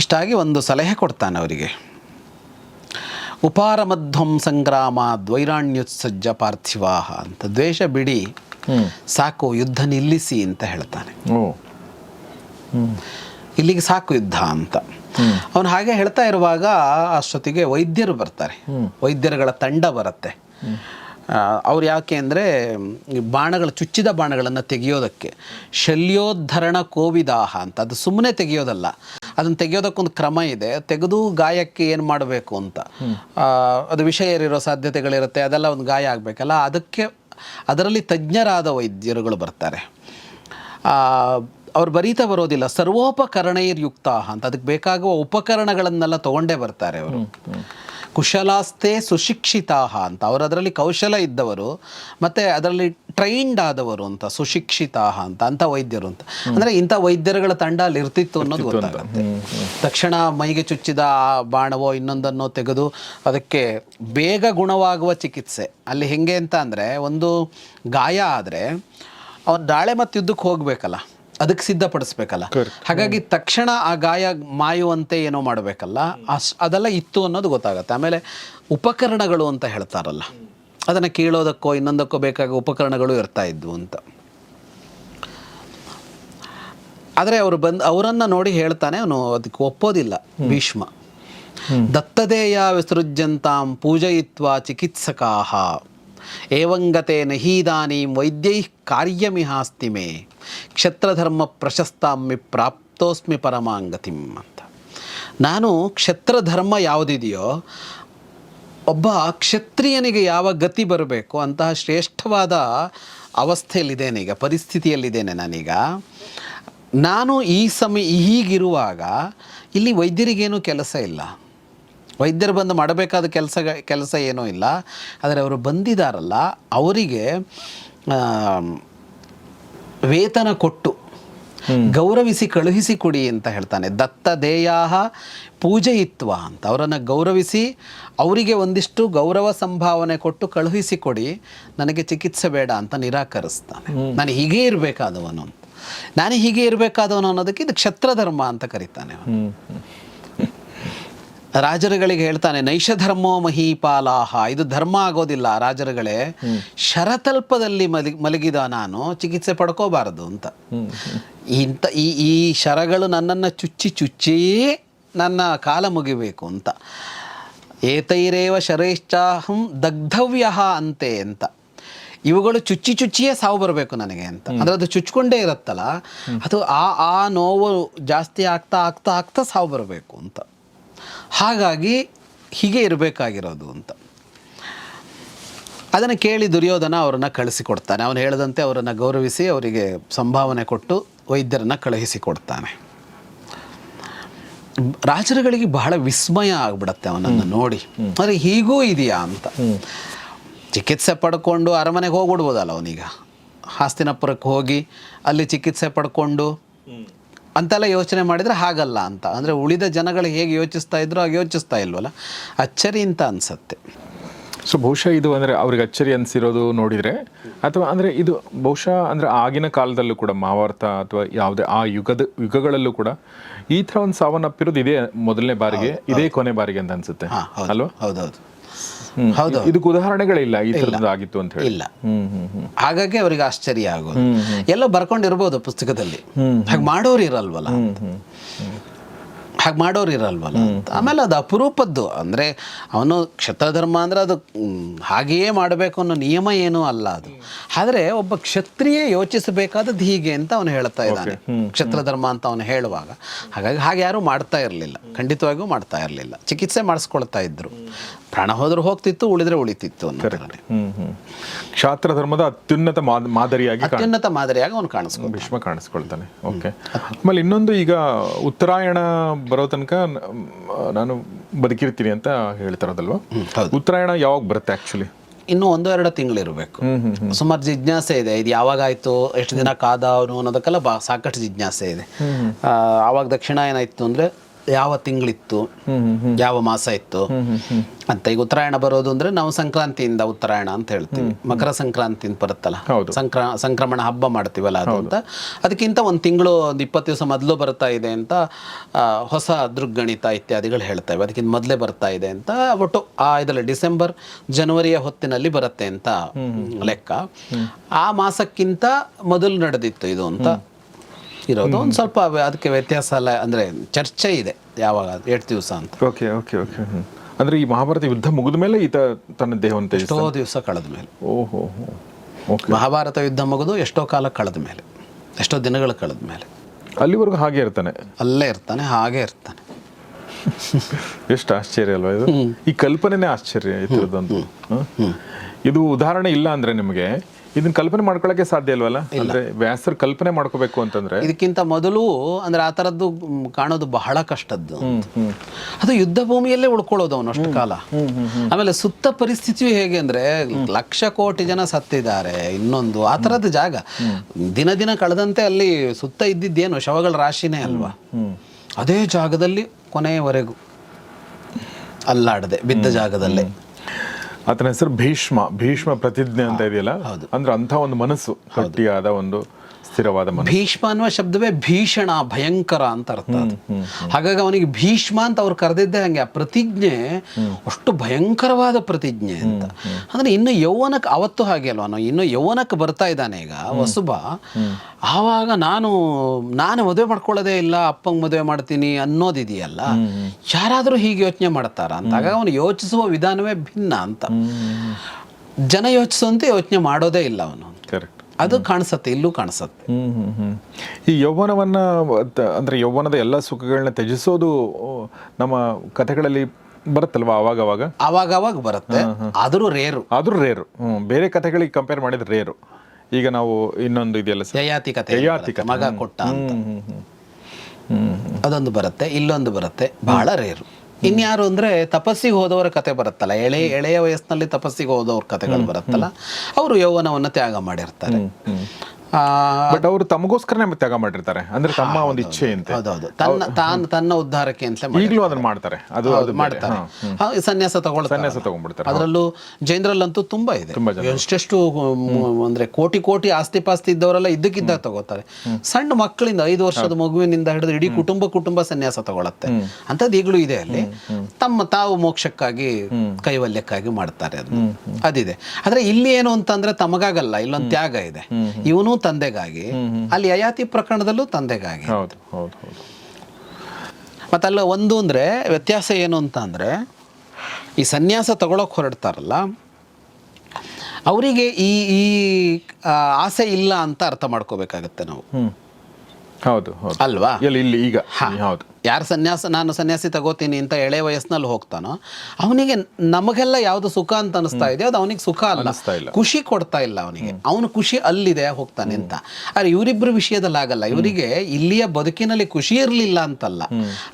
ಇಷ್ಟಾಗಿ ಒಂದು ಸಲಹೆ ಕೊಡ್ತಾನೆ ಅವರಿಗೆ. ಉಪಾರಮಧ್ವಂ ಸಂಗ್ರಾಮ ದ್ವೈರಾಣ್ಯುತ್ಸಜ್ಜ ಪಾರ್ಥಿವಾಹ ಅಂತ. ದ್ವೇಷ ಬಿಡಿ. ಸಾಕು ಯುದ್ಧ ನಿಲ್ಲಿಸಿ ಅಂತ ಹೇಳ್ತಾನೆ. ಇಲ್ಲಿಗೆ ಸಾಕು ಯುದ್ಧ ಅಂತ. ಅವನು ಹಾಗೆ ಹೇಳ್ತಾ ಇರುವಾಗ ಅಷ್ಟೊತ್ತಿಗೆ ವೈದ್ಯರು ಬರ್ತಾರೆ. ವೈದ್ಯರುಗಳ ತಂಡ ಬರುತ್ತೆ. ಅವ್ರು ಯಾಕೆ ಅಂದರೆ ಬಾಣಗಳು ಚುಚ್ಚಿದ ಬಾಣಗಳನ್ನು ತೆಗೆಯೋದಕ್ಕೆ. ಶಲ್ಯೋದ್ಧರಣ ಕೋವಿದಾಹ ಅಂತ. ಅದು ಸುಮ್ಮನೆ ತೆಗೆಯೋದಲ್ಲ. ಅದನ್ನು ತೆಗೆಯೋದಕ್ಕೊಂದು ಕ್ರಮ ಇದೆ. ತೆಗೆದು ಗಾಯಕ್ಕೆ ಏನು ಮಾಡಬೇಕು ಅಂತ. ಅದು ವಿಷಯ ಏರಿರೋ ಸಾಧ್ಯತೆಗಳಿರುತ್ತೆ. ಅದೆಲ್ಲ ಒಂದು ಗಾಯ ಆಗಬೇಕಲ್ಲ. ಅದಕ್ಕೆ ಅದರಲ್ಲಿ ತಜ್ಞರಾದ ವೈದ್ಯರುಗಳು ಬರ್ತಾರೆ. ಆ, ಅವ್ರು ಬರೀತಾ ಬರೋದಿಲ್ಲ ಸರ್ವೋಪಕರಣೈರ್ಯುಕ್ತ ಅಂತ. ಅದಕ್ಕೆ ಬೇಕಾಗುವ ಉಪಕರಣಗಳನ್ನೆಲ್ಲ ತಗೊಂಡೇ ಬರ್ತಾರೆ ಅವರು. ಕುಶಲಾಸ್ತೆ ಸುಶಿಕ್ಷಿತಾ ಅಂತ. ಅವರು ಅದರಲ್ಲಿ ಕೌಶಲ ಇದ್ದವರು ಮತ್ತೆ ಅದರಲ್ಲಿ ಟ್ರೈನ್ಡ್ ಆದವರು ಅಂತ ಸುಶಿಕ್ಷಿತಾ ಅಂತ ಅಂತ ವೈದ್ಯರು ಅಂತ. ಅಂದ್ರೆ ಇಂಥ ವೈದ್ಯರುಗಳ ತಂಡ ಅಲ್ಲಿ ಇರ್ತಿತ್ತು ಅನ್ನೋದು ಗೊತ್ತಾಗುತ್ತೆ. ತಕ್ಷಣ ಮೈಗೆ ಚುಚ್ಚಿದ ಆ ಬಾಣವೋ ಇನ್ನೊಂದನ್ನೋ ತೆಗೆದು ಅದಕ್ಕೆ ಬೇಗ ಗುಣವಾಗುವ ಚಿಕಿತ್ಸೆ. ಅಲ್ಲಿ ಹೆಂಗೆ ಅಂತ ಅಂದರೆ ಒಂದು ಗಾಯ ಆದರೆ ಅವ್ರು ದಾಳೆ ಮತ್ತೆ ಯುದ್ಧಕ್ಕೆ ಹೋಗ್ಬೇಕಲ್ಲ. ಅದಕ್ಕೆ ಸಿದ್ಧಪಡಿಸ್ಬೇಕಲ್ಲ. ಹಾಗಾಗಿ ತಕ್ಷಣ ಆ ಗಾಯ ಮಾಯುವಂತೆ ಏನೋ ಮಾಡಬೇಕಲ್ಲ ಅಸ್ ಅದೆಲ್ಲ ಇತ್ತು ಅನ್ನೋದು ಗೊತ್ತಾಗುತ್ತೆ. ಆಮೇಲೆ ಉಪಕರಣಗಳು ಅಂತ ಹೇಳ್ತಾರಲ್ಲ ಅದನ್ನು ಕೀಳೋದಕ್ಕೋ ಇನ್ನೊಂದಕ್ಕೋ ಬೇಕಾಗ ಉಪಕರಣಗಳು ಇರ್ತಾ ಇದ್ವು ಅಂತ. ಆದರೆ ಅವರು ಬಂದು ಅವರನ್ನು ನೋಡಿ ಹೇಳ್ತಾನೆ ಅವನು ಅದಕ್ಕೆ ಒಪ್ಪೋದಿಲ್ಲ ಭೀಷ್ಮ. ದತ್ತದೇಯ ವಿಸೃಜ್ಯಂತಾಂ ಪೂಜಯಿತ್ವ ಚಿಕಿತ್ಸಕಾಹ. ಏವಂಗತೆ ನಹೀದಾನೀಂ ವೈದ್ಯೈ ಕಾರ್ಯಮಿಹಾಸ್ತಿ ಮೇ. ಕ್ಷತ್ರಧರ್ಮ ಪ್ರಶಸ್ತಾಮಿ ಪ್ರಾಪ್ತೋಸ್ಮಿ ಪರಮಾಂಗತಿಂ ಅಂತ. ನಾನು ಕ್ಷತ್ರಧರ್ಮ ಯಾವುದಿದೆಯೋ, ಒಬ್ಬ ಕ್ಷತ್ರಿಯನಿಗೆ ಯಾವ ಗತಿ ಬರಬೇಕು ಅಂತಹ ಶ್ರೇಷ್ಠವಾದ ಅವಸ್ಥೆಯಲ್ಲಿದ್ದೇನೆ ಈಗ, ಪರಿಸ್ಥಿತಿಯಲ್ಲಿದ್ದೇನೆ ನಾನೀಗ. ನಾನು ಈ ಸಮಯ ಹೀಗಿರುವಾಗ ಇಲ್ಲಿ ವೈದ್ಯರಿಗೇನು ಕೆಲಸ ಇಲ್ಲ. ವೈದ್ಯರು ಬಂದು ಮಾಡಬೇಕಾದ ಕೆಲಸ ಕೆಲಸ ಏನೂ ಇಲ್ಲ. ಆದರೆ ಅವರು ಬಂದಿದ್ದಾರಲ್ಲ ಅವರಿಗೆ ವೇತನ ಕೊಟ್ಟು ಗೌರವಿಸಿ ಕಳುಹಿಸಿ ಕೊಡಿ ಅಂತ ಹೇಳ್ತಾನೆ. ದತ್ತ ದೇಯಾಹ ಪೂಜೆಯಿತ್ವ ಅಂತ. ಅವರನ್ನು ಗೌರವಿಸಿ ಅವರಿಗೆ ಒಂದಿಷ್ಟು ಗೌರವ ಸಂಭಾವನೆ ಕೊಟ್ಟು ಕಳುಹಿಸಿ ಕೊಡಿ. ನನಗೆ ಚಿಕಿತ್ಸೆ ಬೇಡ ಅಂತ ನಿರಾಕರಿಸ್ತಾನೆ. ನಾನು ಹೀಗೇ ಇರಬೇಕಾದವನು ಅಂತ. ನಾನು ಹೀಗೆ ಇರಬೇಕಾದವನು ಅನ್ನೋದಕ್ಕೆ ಇದು ಕ್ಷತ್ರಧರ್ಮ ಅಂತ ಕರೀತಾನೆ ಅವನು. ರಾಜರುಗಳಿಗೆ ಹೇಳ್ತಾನೆ ನೈಷ ಧರ್ಮೋ ಮಹೀಪಾಲಾಹ ಇದು ಧರ್ಮ ಆಗೋದಿಲ್ಲ ರಾಜರುಗಳೇ. ಶರತಲ್ಪದಲ್ಲಿ ಮಲಿ ಮಲಗಿದ ನಾನು ಚಿಕಿತ್ಸೆ ಪಡ್ಕೋಬಾರದು ಅಂತ. ಇಂಥ ಈ ಈ ಶರಗಳು ನನ್ನನ್ನು ಚುಚ್ಚಿ ಚುಚ್ಚಿ ನನ್ನ ಕಾಲ ಮುಗಿಬೇಕು ಅಂತ. ಏತೈರೇವ ಶರೇಶ್ಚಾಹಂ ದಗ್ಧವ್ಯ ಅಂತೆ ಅಂತ. ಇವುಗಳು ಚುಚ್ಚಿ ಚುಚ್ಚಿಯೇ ಸಾವು ಬರಬೇಕು ನನಗೆ ಅಂತ. ಅಂದರೆ ಅದು ಚುಚ್ಕೊಂಡೇ ಇರುತ್ತಲ್ಲ ಅದು ಆ ಆ ನೋವು ಜಾಸ್ತಿ ಆಗ್ತಾ ಆಗ್ತಾ ಆಗ್ತಾ ಸಾವು ಬರಬೇಕು ಅಂತ. ಹಾಗಾಗಿ ಹೀಗೆ ಇರಬೇಕಾಗಿರೋದು ಅಂತ. ಅದನ್ನು ಕೇಳಿ ದುರ್ಯೋಧನ ಅವರನ್ನು ಕಳಿಸಿಕೊಡ್ತಾನೆ. ಅವನು ಹೇಳಿದಂತೆ ಅವರನ್ನು ಗೌರವಿಸಿ ಅವರಿಗೆ ಸಂಭಾವನೆ ಕೊಟ್ಟು ವೈದ್ಯರನ್ನು ಕಳುಹಿಸಿಕೊಡ್ತಾನೆ. ರಾಜರುಗಳಿಗೆ ಬಹಳ ವಿಸ್ಮಯ ಆಗ್ಬಿಡತ್ತೆ ಅವನನ್ನು ನೋಡಿ. ಅಂದರೆ ಹೀಗೂ ಇದೆಯಾ ಅಂತ. ಚಿಕಿತ್ಸೆ ಪಡ್ಕೊಂಡು ಅರಮನೆಗೆ ಹೋಗ್ಬಿಡ್ಬೋದಲ್ಲ ಅವನೀಗ. ಹಾಸ್ತಿನಪುರಕ್ಕೆ ಹೋಗಿ ಅಲ್ಲಿ ಚಿಕಿತ್ಸೆ ಪಡ್ಕೊಂಡು ಅಂತೆಲ್ಲ ಯೋಚನೆ ಮಾಡಿದರೆ ಹಾಗಲ್ಲ ಅಂತ. ಅಂದರೆ ಉಳಿದ ಜನಗಳು ಹೇಗೆ ಯೋಚಿಸ್ತಾ ಇದ್ರು ಹಾಗೆ ಯೋಚಿಸ್ತಾ ಇಲ್ವಲ್ಲ? ಅಚ್ಚರಿ ಅಂತ ಅನಿಸುತ್ತೆ. ಸೊ ಬಹುಶಃ ಇದು ಅಂದರೆ ಅವ್ರಿಗೆ ಅಚ್ಚರಿ ಅನಿಸಿರೋದು ನೋಡಿದರೆ ಅಥವಾ ಅಂದರೆ ಇದು ಬಹುಶಃ ಅಂದರೆ ಆಗಿನ ಕಾಲದಲ್ಲೂ ಕೂಡ ಮಹಾಭಾರತ ಅಥವಾ ಯಾವುದೇ ಆ ಯುಗದ ಯುಗಗಳಲ್ಲೂ ಕೂಡ ಈ ಥರ ಒಂದು ಸಾವನ್ನಪ್ಪಿರೋದು ಇದೇ ಮೊದಲನೇ ಬಾರಿಗೆ ಇದೇ ಕೊನೆ ಬಾರಿಗೆ ಅಂತ ಅನ್ಸುತ್ತೆ. ಅಲ್ವಾ? ಹೌದೌದು. ಹೌದು. ಇದಕ್ಕೆ ಉದಾಹರಣೆಗಳಿಲ್ಲ ಈ ಆಗಿತ್ತು ಅಂತ ಹೇಳಿ. ಇಲ್ಲ. ಹ್ಮ್ ಹ್ಮ್ ಹ್ಮ್. ಹಾಗಾಗಿ ಅವರಿಗೆ ಆಶ್ಚರ್ಯ ಆಗೋದು. ಎಲ್ಲ ಬರ್ಕೊಂಡಿರ್ಬೋದು ಪುಸ್ತಕದಲ್ಲಿ. ಹಾಗೆ ಮಾಡೋರು ಇರಲ್ವಲ್ಲ. ಹಾಗೆ ಮಾಡೋರು ಇರಲ್ವಲ್ಲ ಆಮೇಲೆ ಅದು ಅಪರೂಪದ್ದು. ಅಂದರೆ ಅವನು ಕ್ಷತ್ರಧರ್ಮ ಅಂದರೆ ಅದು ಹಾಗೆಯೇ ಮಾಡಬೇಕು ಅನ್ನೋ ನಿಯಮ ಏನೂ ಅಲ್ಲ ಅದು. ಆದರೆ ಒಬ್ಬ ಕ್ಷತ್ರಿಯ ಯೋಚಿಸಬೇಕಾದದ್ದು ಹೀಗೆ ಅಂತ ಅವನು ಹೇಳ್ತಾ ಇದ್ದಾನೆ. ಕ್ಷತ್ರಧರ್ಮ ಅಂತ ಅವನು ಹೇಳುವಾಗ. ಹಾಗಾಗಿ ಹಾಗೆ ಯಾರೂ ಮಾಡ್ತಾ ಇರಲಿಲ್ಲ. ಖಂಡಿತವಾಗಿಯೂ ಮಾಡ್ತಾ ಇರಲಿಲ್ಲ. ಚಿಕಿತ್ಸೆ ಮಾಡಿಸ್ಕೊಳ್ತಾ ಇದ್ರು. ಪ್ರಾಣ ಹೋದ್ರೆ ಹೋಗ್ತಿತ್ತು ಉಳಿದ್ರೆ ಉಳಿತಿತ್ತು ಅಂತ ಹೇಳಿ ಹ್ಮ್ ಕ್ಷಾತ್ರ ಧರ್ಮದ ಅತ್ಯುನ್ನತ ಮಾದರಿಯಾಗಿ ಅತ್ಯುನ್ನತ ಮಾದರಿಯಾಗಿ ಅವನು ಕಾಣಿಸ್ಕೊಂಡು ಭೀಷ್ಮ ಕಾಣಿಸ್ಕೊಳ್ತಾನೆ. ಓಕೆ ಆಮೇಲೆ ಇನ್ನೊಂದು ಈಗ ಉತ್ತರಾಯಣ ಬರೋ ತನಕ ನಾನು ಬದುಕಿರ್ತೀನಿ ಅಂತ ಹೇಳ್ತಾರದಲ್ವಾ? ಉತ್ತರಾಯಣ ಯಾವಾಗ ಬರುತ್ತೆ ಆಕ್ಚುಲಿ ಇನ್ನೂ ಒಂದು ಎರಡು ತಿಂಗಳಿರಬೇಕು. ಸುಮಾರು ಜಿಜ್ಞಾಸೆ ಇದೆ. ಇದು ಯಾವಾಗ ಆಯಿತು ಎಷ್ಟು ದಿನ ಕಾದ ಅವನು ಅನ್ನೋದಕ್ಕೆಲ್ಲ ಬಾ ಸಾಕಷ್ಟು ಜಿಜ್ಞಾಸೆ ಇದೆ. ಆವಾಗ ದಕ್ಷಿಣ ಏನಾಯ್ತು ಅಂದರೆ ಯಾವ ತಿಂಗಳಿತ್ತು? ಯಾವ ಮಾಸ ಇತ್ತು? ಅಂತ ಈಗ ಉತ್ತರಾಯಣ ಬರೋದು ಅಂದ್ರೆ ನಾವು ಸಂಕ್ರಾಂತಿಯಿಂದ ಉತ್ತರಾಯಣ ಅಂತ ಹೇಳ್ತೀವಿ. ಮಕರ ಸಂಕ್ರಾಂತಿ ಅಂತ ಬರುತ್ತಲ್ಲ. ಸಂಕ್ರ ಸಂಕ್ರಮಣ ಹಬ್ಬ ಮಾಡ್ತೀವಲ್ಲ ಅದು ಅಂತ. ಅದಕ್ಕಿಂತ ಒಂದು ತಿಂಗಳು ಒಂದು ಇಪ್ಪತ್ತು ದಿವಸ ಮೊದಲು ಬರ್ತಾ ಇದೆ ಅಂತ ಹೊಸ ದೃಗ್ಗಣಿತ ಇತ್ಯಾದಿಗಳು ಹೇಳ್ತೇವೆ. ಅದಕ್ಕಿಂತ ಮೊದಲೇ ಬರ್ತಾ ಇದೆ ಅಂತ. ಒಟ್ಟು ಆ ಇದರಲ್ಲಿ ಡಿಸೆಂಬರ್ ಜನವರಿಯ ಹೊತ್ತಿನಲ್ಲಿ ಬರುತ್ತೆ ಅಂತ ಲೆಕ್ಕ. ಆ ಮಾಸಕ್ಕಿಂತ ಮೊದಲು ನಡೆದಿತ್ತು ಇದು ಅಂತ. ಇರೋದು ಒಂದು ಸ್ವಲ್ಪ ಅದಕ್ಕೆ ವ್ಯತ್ಯಾಸ ಅಲ್ಲ ಅಂದರೆ ಚರ್ಚೆ ಇದೆ ಯಾವಾಗ ಎಷ್ಟು ದಿವಸ ಅಂತ. ಓಕೆ ಓಕೆ ಓಕೆ ಅಂದರೆ ಈ ಮಹಾಭಾರತ ಯುದ್ಧ ಮುಗಿದ ಮೇಲೆ ಈತ ತನ್ನ ದೇಹವನ್ನು ಎಷ್ಟೋ ದಿವಸ ಕಳೆದ ಮೇಲೆ. ಓಹೋ ಓಕೆ. ಮಹಾಭಾರತ ಯುದ್ಧ ಮುಗಿದು ಎಷ್ಟೋ ಕಾಲ ಕಳೆದ ಮೇಲೆ. ಎಷ್ಟೋ ದಿನಗಳು ಕಳೆದ ಮೇಲೆ. ಅಲ್ಲಿವರೆಗೂ ಹಾಗೆ ಇರ್ತಾನೆ? ಅಲ್ಲೇ ಇರ್ತಾನೆ ಹಾಗೆ ಇರ್ತಾನೆ. ಎಷ್ಟು ಆಶ್ಚರ್ಯ ಅಲ್ವಾ ಇದು? ಈ ಕಲ್ಪನೆನೇ ಆಶ್ಚರ್ಯ ಇದು ಉದಾಹರಣೆ ಇಲ್ಲ ಅಂದ್ರೆ ನಿಮಗೆ ಇದನ್ನ ಕಲ್ಪನೆ ಮಾಡ್ಕೊಳಕ್ಕೆ ಸಾಧ್ಯ ಇಲ್ವಲ್ಲ? ಅಂದ್ರೆ ವ್ಯಾಸರು ಕಲ್ಪನೆ ಮಾಡ್ಕೋಬೇಕು ಅಂತಂದ್ರೆ ಇದಕ್ಕಿಂತ ಮೊದಲು ಅಂದ್ರೆ ಆ ತರದ್ದು ಕಾಣೋದು ಬಹಳ ಕಷ್ಟದ್ದು ಅದು ಯುದ್ಧ ಭೂಮಿಯಲ್ಲೇ ಉಳ್ಕೊಳ್ಳೋದು ಅವನು ಅಷ್ಟು ಕಾಲ. ಆಮೇಲೆ ಸುತ್ತ ಪರಿಸ್ಥಿತಿಯು ಹೇಗೆ ಅಂದ್ರೆ ಲಕ್ಷ ಕೋಟಿ ಜನ ಸತ್ತಿದ್ದಾರೆ ಇನ್ನೊಂದು ಆ ಥರದ ಜಾಗ. ದಿನ ದಿನ ಕಳೆದಂತೆ ಅಲ್ಲಿ ಸುತ್ತ ಇದ್ದಿದ್ದೇನು ಶವಗಳ ರಾಶಿನೇ ಅಲ್ವಾ? ಅದೇ ಜಾಗದಲ್ಲಿ ಕೊನೆಯವರೆಗೂ ಅಲ್ಲಾಡದೆ ಬಿದ್ದ ಜಾಗದಲ್ಲೇ. ಆತನ ಹೆಸರು ಭೀಷ್ಮ. ಭೀಷ್ಮ ಪ್ರತಿಜ್ಞೆ ಅಂತ ಇದೆಯಲ್ಲ? ಅಂದ್ರೆ ಅಂತ ಒಂದು ಮನಸ್ಸು ಗಟ್ಟಿಯಾದ ಒಂದು ಸ್ಥಿರವಾದ ಭೀಷ್ಮ ಅನ್ನುವ ಶಬ್ದವೇ ಭೀಷಣ ಭಯಂಕರ ಅಂತ ಅರ್ಥ ಅದು. ಹಾಗಾಗಿ ಅವನಿಗೆ ಭೀಷ್ಮ ಅಂತ ಅವ್ರು ಕರೆದಿದ್ದೆ ಹಂಗೆ. ಆ ಪ್ರತಿಜ್ಞೆ ಅಷ್ಟು ಭಯಂಕರವಾದ ಪ್ರತಿಜ್ಞೆ ಅಂತ. ಅಂದ್ರೆ ಇನ್ನು ಯೌವನಕ್ಕೆ ಅವತ್ತು ಹಾಗೆ ಅಲ್ವಾ? ನಾವು ಇನ್ನು ಯೌವನಕ್ಕೆ ಬರ್ತಾ ಇದ್ದಾನೆ ಈಗ ವಸುಬ. ಆವಾಗ ನಾನು ನಾನು ಮದುವೆ ಮಾಡ್ಕೊಳ್ಳೋದೇ ಇಲ್ಲ ಅಪ್ಪಂಗೆ ಮದುವೆ ಮಾಡ್ತೀನಿ ಅನ್ನೋದಿದೆಯಲ್ಲ? ಯಾರಾದರೂ ಹೀಗೆ ಯೋಚನೆ ಮಾಡ್ತಾರ ಅಂತ? ಆಗ ಅವನು ಯೋಚಿಸುವ ವಿಧಾನವೇ ಭಿನ್ನ ಅಂತ. ಜನ ಯೋಚಿಸುವಂತೆ ಯೋಚನೆ ಮಾಡೋದೇ ಇಲ್ಲ ಅವನು. ಅದು ಕಾಣಿಸುತ್ತೆ ಇಲ್ಲೂ ಕಾಣಿಸುತ್ತೆ. ಹ್ಮ್ ಹ್ಮ್ ಹ್ಮ್. ಈ ಯೌವನವನ್ನ ಅಂದ್ರೆ ಯೌವನದ ಎಲ್ಲ ಸುಖಗಳನ್ನ ತ್ಯಜಿಸೋದು ನಮ್ಮ ಕಥೆಗಳಲ್ಲಿ ಬರುತ್ತಲ್ವಾ ಅವಾಗ ಅವಾಗ? ಅವಾಗ ಅವಾಗ ಬರುತ್ತೆ. ಆದರೂ ರೇರು. ಆದರೂ ರೇರು. ಬೇರೆ ಕಥೆಗಳಿಗೆ ಕಂಪೇರ್ ಮಾಡಿದ್ರೆ ರೇರು. ಈಗ ನಾವು ಇನ್ನೊಂದು ಇದೆಯಲ್ಲ ಯಯಾತಿ ಕಥೆ ಯಯಾತಿ ಮಗ ಕೊಟ್ಟ ಅದೊಂದು ಬರುತ್ತೆ ಇಲ್ಲೊಂದು ಬರುತ್ತೆ. ಬಹಳ ರೇರು. ಇನ್ಯಾರು ಅಂದ್ರೆ ತಪಸ್ಸಿಗೆ ಹೋದವರ ಕತೆ ಬರುತ್ತಲ್ಲ. ಎಳೆ ಎಳೆಯ ವಯಸ್ಸಿನಲ್ಲಿ ತಪಸ್ಸಿಗೆ ಹೋದವ್ರ ಕತೆಗಳು ಬರುತ್ತಲ್ಲ. ಅವರು ಯೌವನವನ್ನು ತ್ಯಾಗ ಮಾಡಿರ್ತಾರೆ. ಬಟ್ ಅವರು ತಮಗೋಸ್ಕರನೇ ತ್ಯಾಗ ಮಾಡಿರ್ತಾರೆ. ಅಂದ್ರೆ ತಮ್ಮ ಒಂದು ಇಚ್ಛೆ ಅಂತ. ಹೌದೌದು ತನ್ನ ತಾನು ತನ್ನ ಉದ್ಧಾರಕ್ಕೆ ಅಂತ ಈಗಲೂ ಅದನ್ನ ಮಾಡ್ತಾರೆ. ಅದು ಅದು ಮಾಡ್ತಾರೆ. ಸನ್ಯಾಸ ತಗೊಳ್ತಾರೆ. ಸನ್ಯಾಸ ತಗೊಂಡ್ಬಿಡ್ತಾರೆ ಅದರಲ್ಲೂ ಜೈನರಲ್ಲಂತೂ ತುಂಬಾ ಇದೆ. ಎಷ್ಟೆಷ್ಟು ಅಂದ್ರೆ ಕೋಟಿ ಕೋಟಿ ಆಸ್ತಿ ಪಾಸ್ತಿ ಇದ್ದವರೆಲ್ಲ ಇದ್ದಕ್ಕಿದ್ದಾಗ ತಗೋತಾರೆ. ಸಣ್ಣ ಮಕ್ಕಳಿಂದ ಐದು ವರ್ಷದ ಮಗುವಿನಿಂದ ಹಿಡಿದು ಇಡೀ ಕುಟುಂಬ ಕುಟುಂಬ ಸನ್ಯಾಸ ತಗೊಳತ್ತೆ. ಅಂತದ್ ಈಗಲೂ ಇದೆ ಅಲ್ಲಿ. ತಮ್ಮ ತಾವು ಮೋಕ್ಷಕ್ಕಾಗಿ ಕೈವಲ್ಯಕ್ಕಾಗಿ ಮಾಡ್ತಾರೆ ಅದು. ಅದಿದೆ. ಆದ್ರೆ ಇಲ್ಲಿ ಏನು ಅಂತಂದ್ರೆ ತಮಗಾಗಲ್ಲ. ಇಲ್ಲೊಂದು ತ್ಯಾಗ ಇದೆ. ಇವನು ತಂದೆಗಾಗಿ ಅಲ್ಲಿ ಅಯಾತಿ ಪ್ರಕರಣದಲ್ಲೂ ತಂದೆಗಾಗಿ. ಮತ್ತು ಅಲ್ಲ ಒಂದು ಅಂದರೆ ವ್ಯತ್ಯಾಸ ಏನು ಅಂತ ಅಂದರೆ ಈ ಸನ್ಯಾಸ ತಗೊಳಕ್ಕೆ ಹೊರಡ್ತಾರಲ್ಲ ಅವರಿಗೆ ಈ ಈ ಆಸೆ ಇಲ್ಲ ಅಂತ ಅರ್ಥ ಮಾಡ್ಕೋಬೇಕಾಗತ್ತೆ ನಾವು. ಹ್ಮ್. ಹೌದು ಹೌದು. ಅಲ್ವಾ? ಇಲ್ಲಿ ಈಗ. ಹೌದು. ಯಾರು ಸನ್ಯಾಸ ನಾನು ಸನ್ಯಾಸಿ ತಗೋತೀನಿ ಅಂತ ಎಳೆ ವಯಸ್ಸಿನಲ್ಲಿ ಹೋಗ್ತಾನೋ ಅವನಿಗೆ ನಮಗೆಲ್ಲ ಯಾವುದು ಸುಖ ಅಂತ ಅನಿಸ್ತಾ ಇದೆಯೋ ಅದು ಅವನಿಗೆ ಸುಖ ಅಲ್ಲ. ಖುಷಿ ಕೊಡ್ತಾ ಇಲ್ಲ ಅವನಿಗೆ. ಅವನು ಖುಷಿ ಅಲ್ಲಿದೆ ಹೋಗ್ತಾನೆ ಅಂತ. ಆದರೆ ಇವರಿಬ್ಬರು ವಿಷಯದಲ್ಲಿ ಆಗಲ್ಲ ಇವರಿಗೆ ಇಲ್ಲಿಯ ಬದುಕಿನಲ್ಲಿ ಖುಷಿ ಇರಲಿಲ್ಲ ಅಂತಲ್ಲ.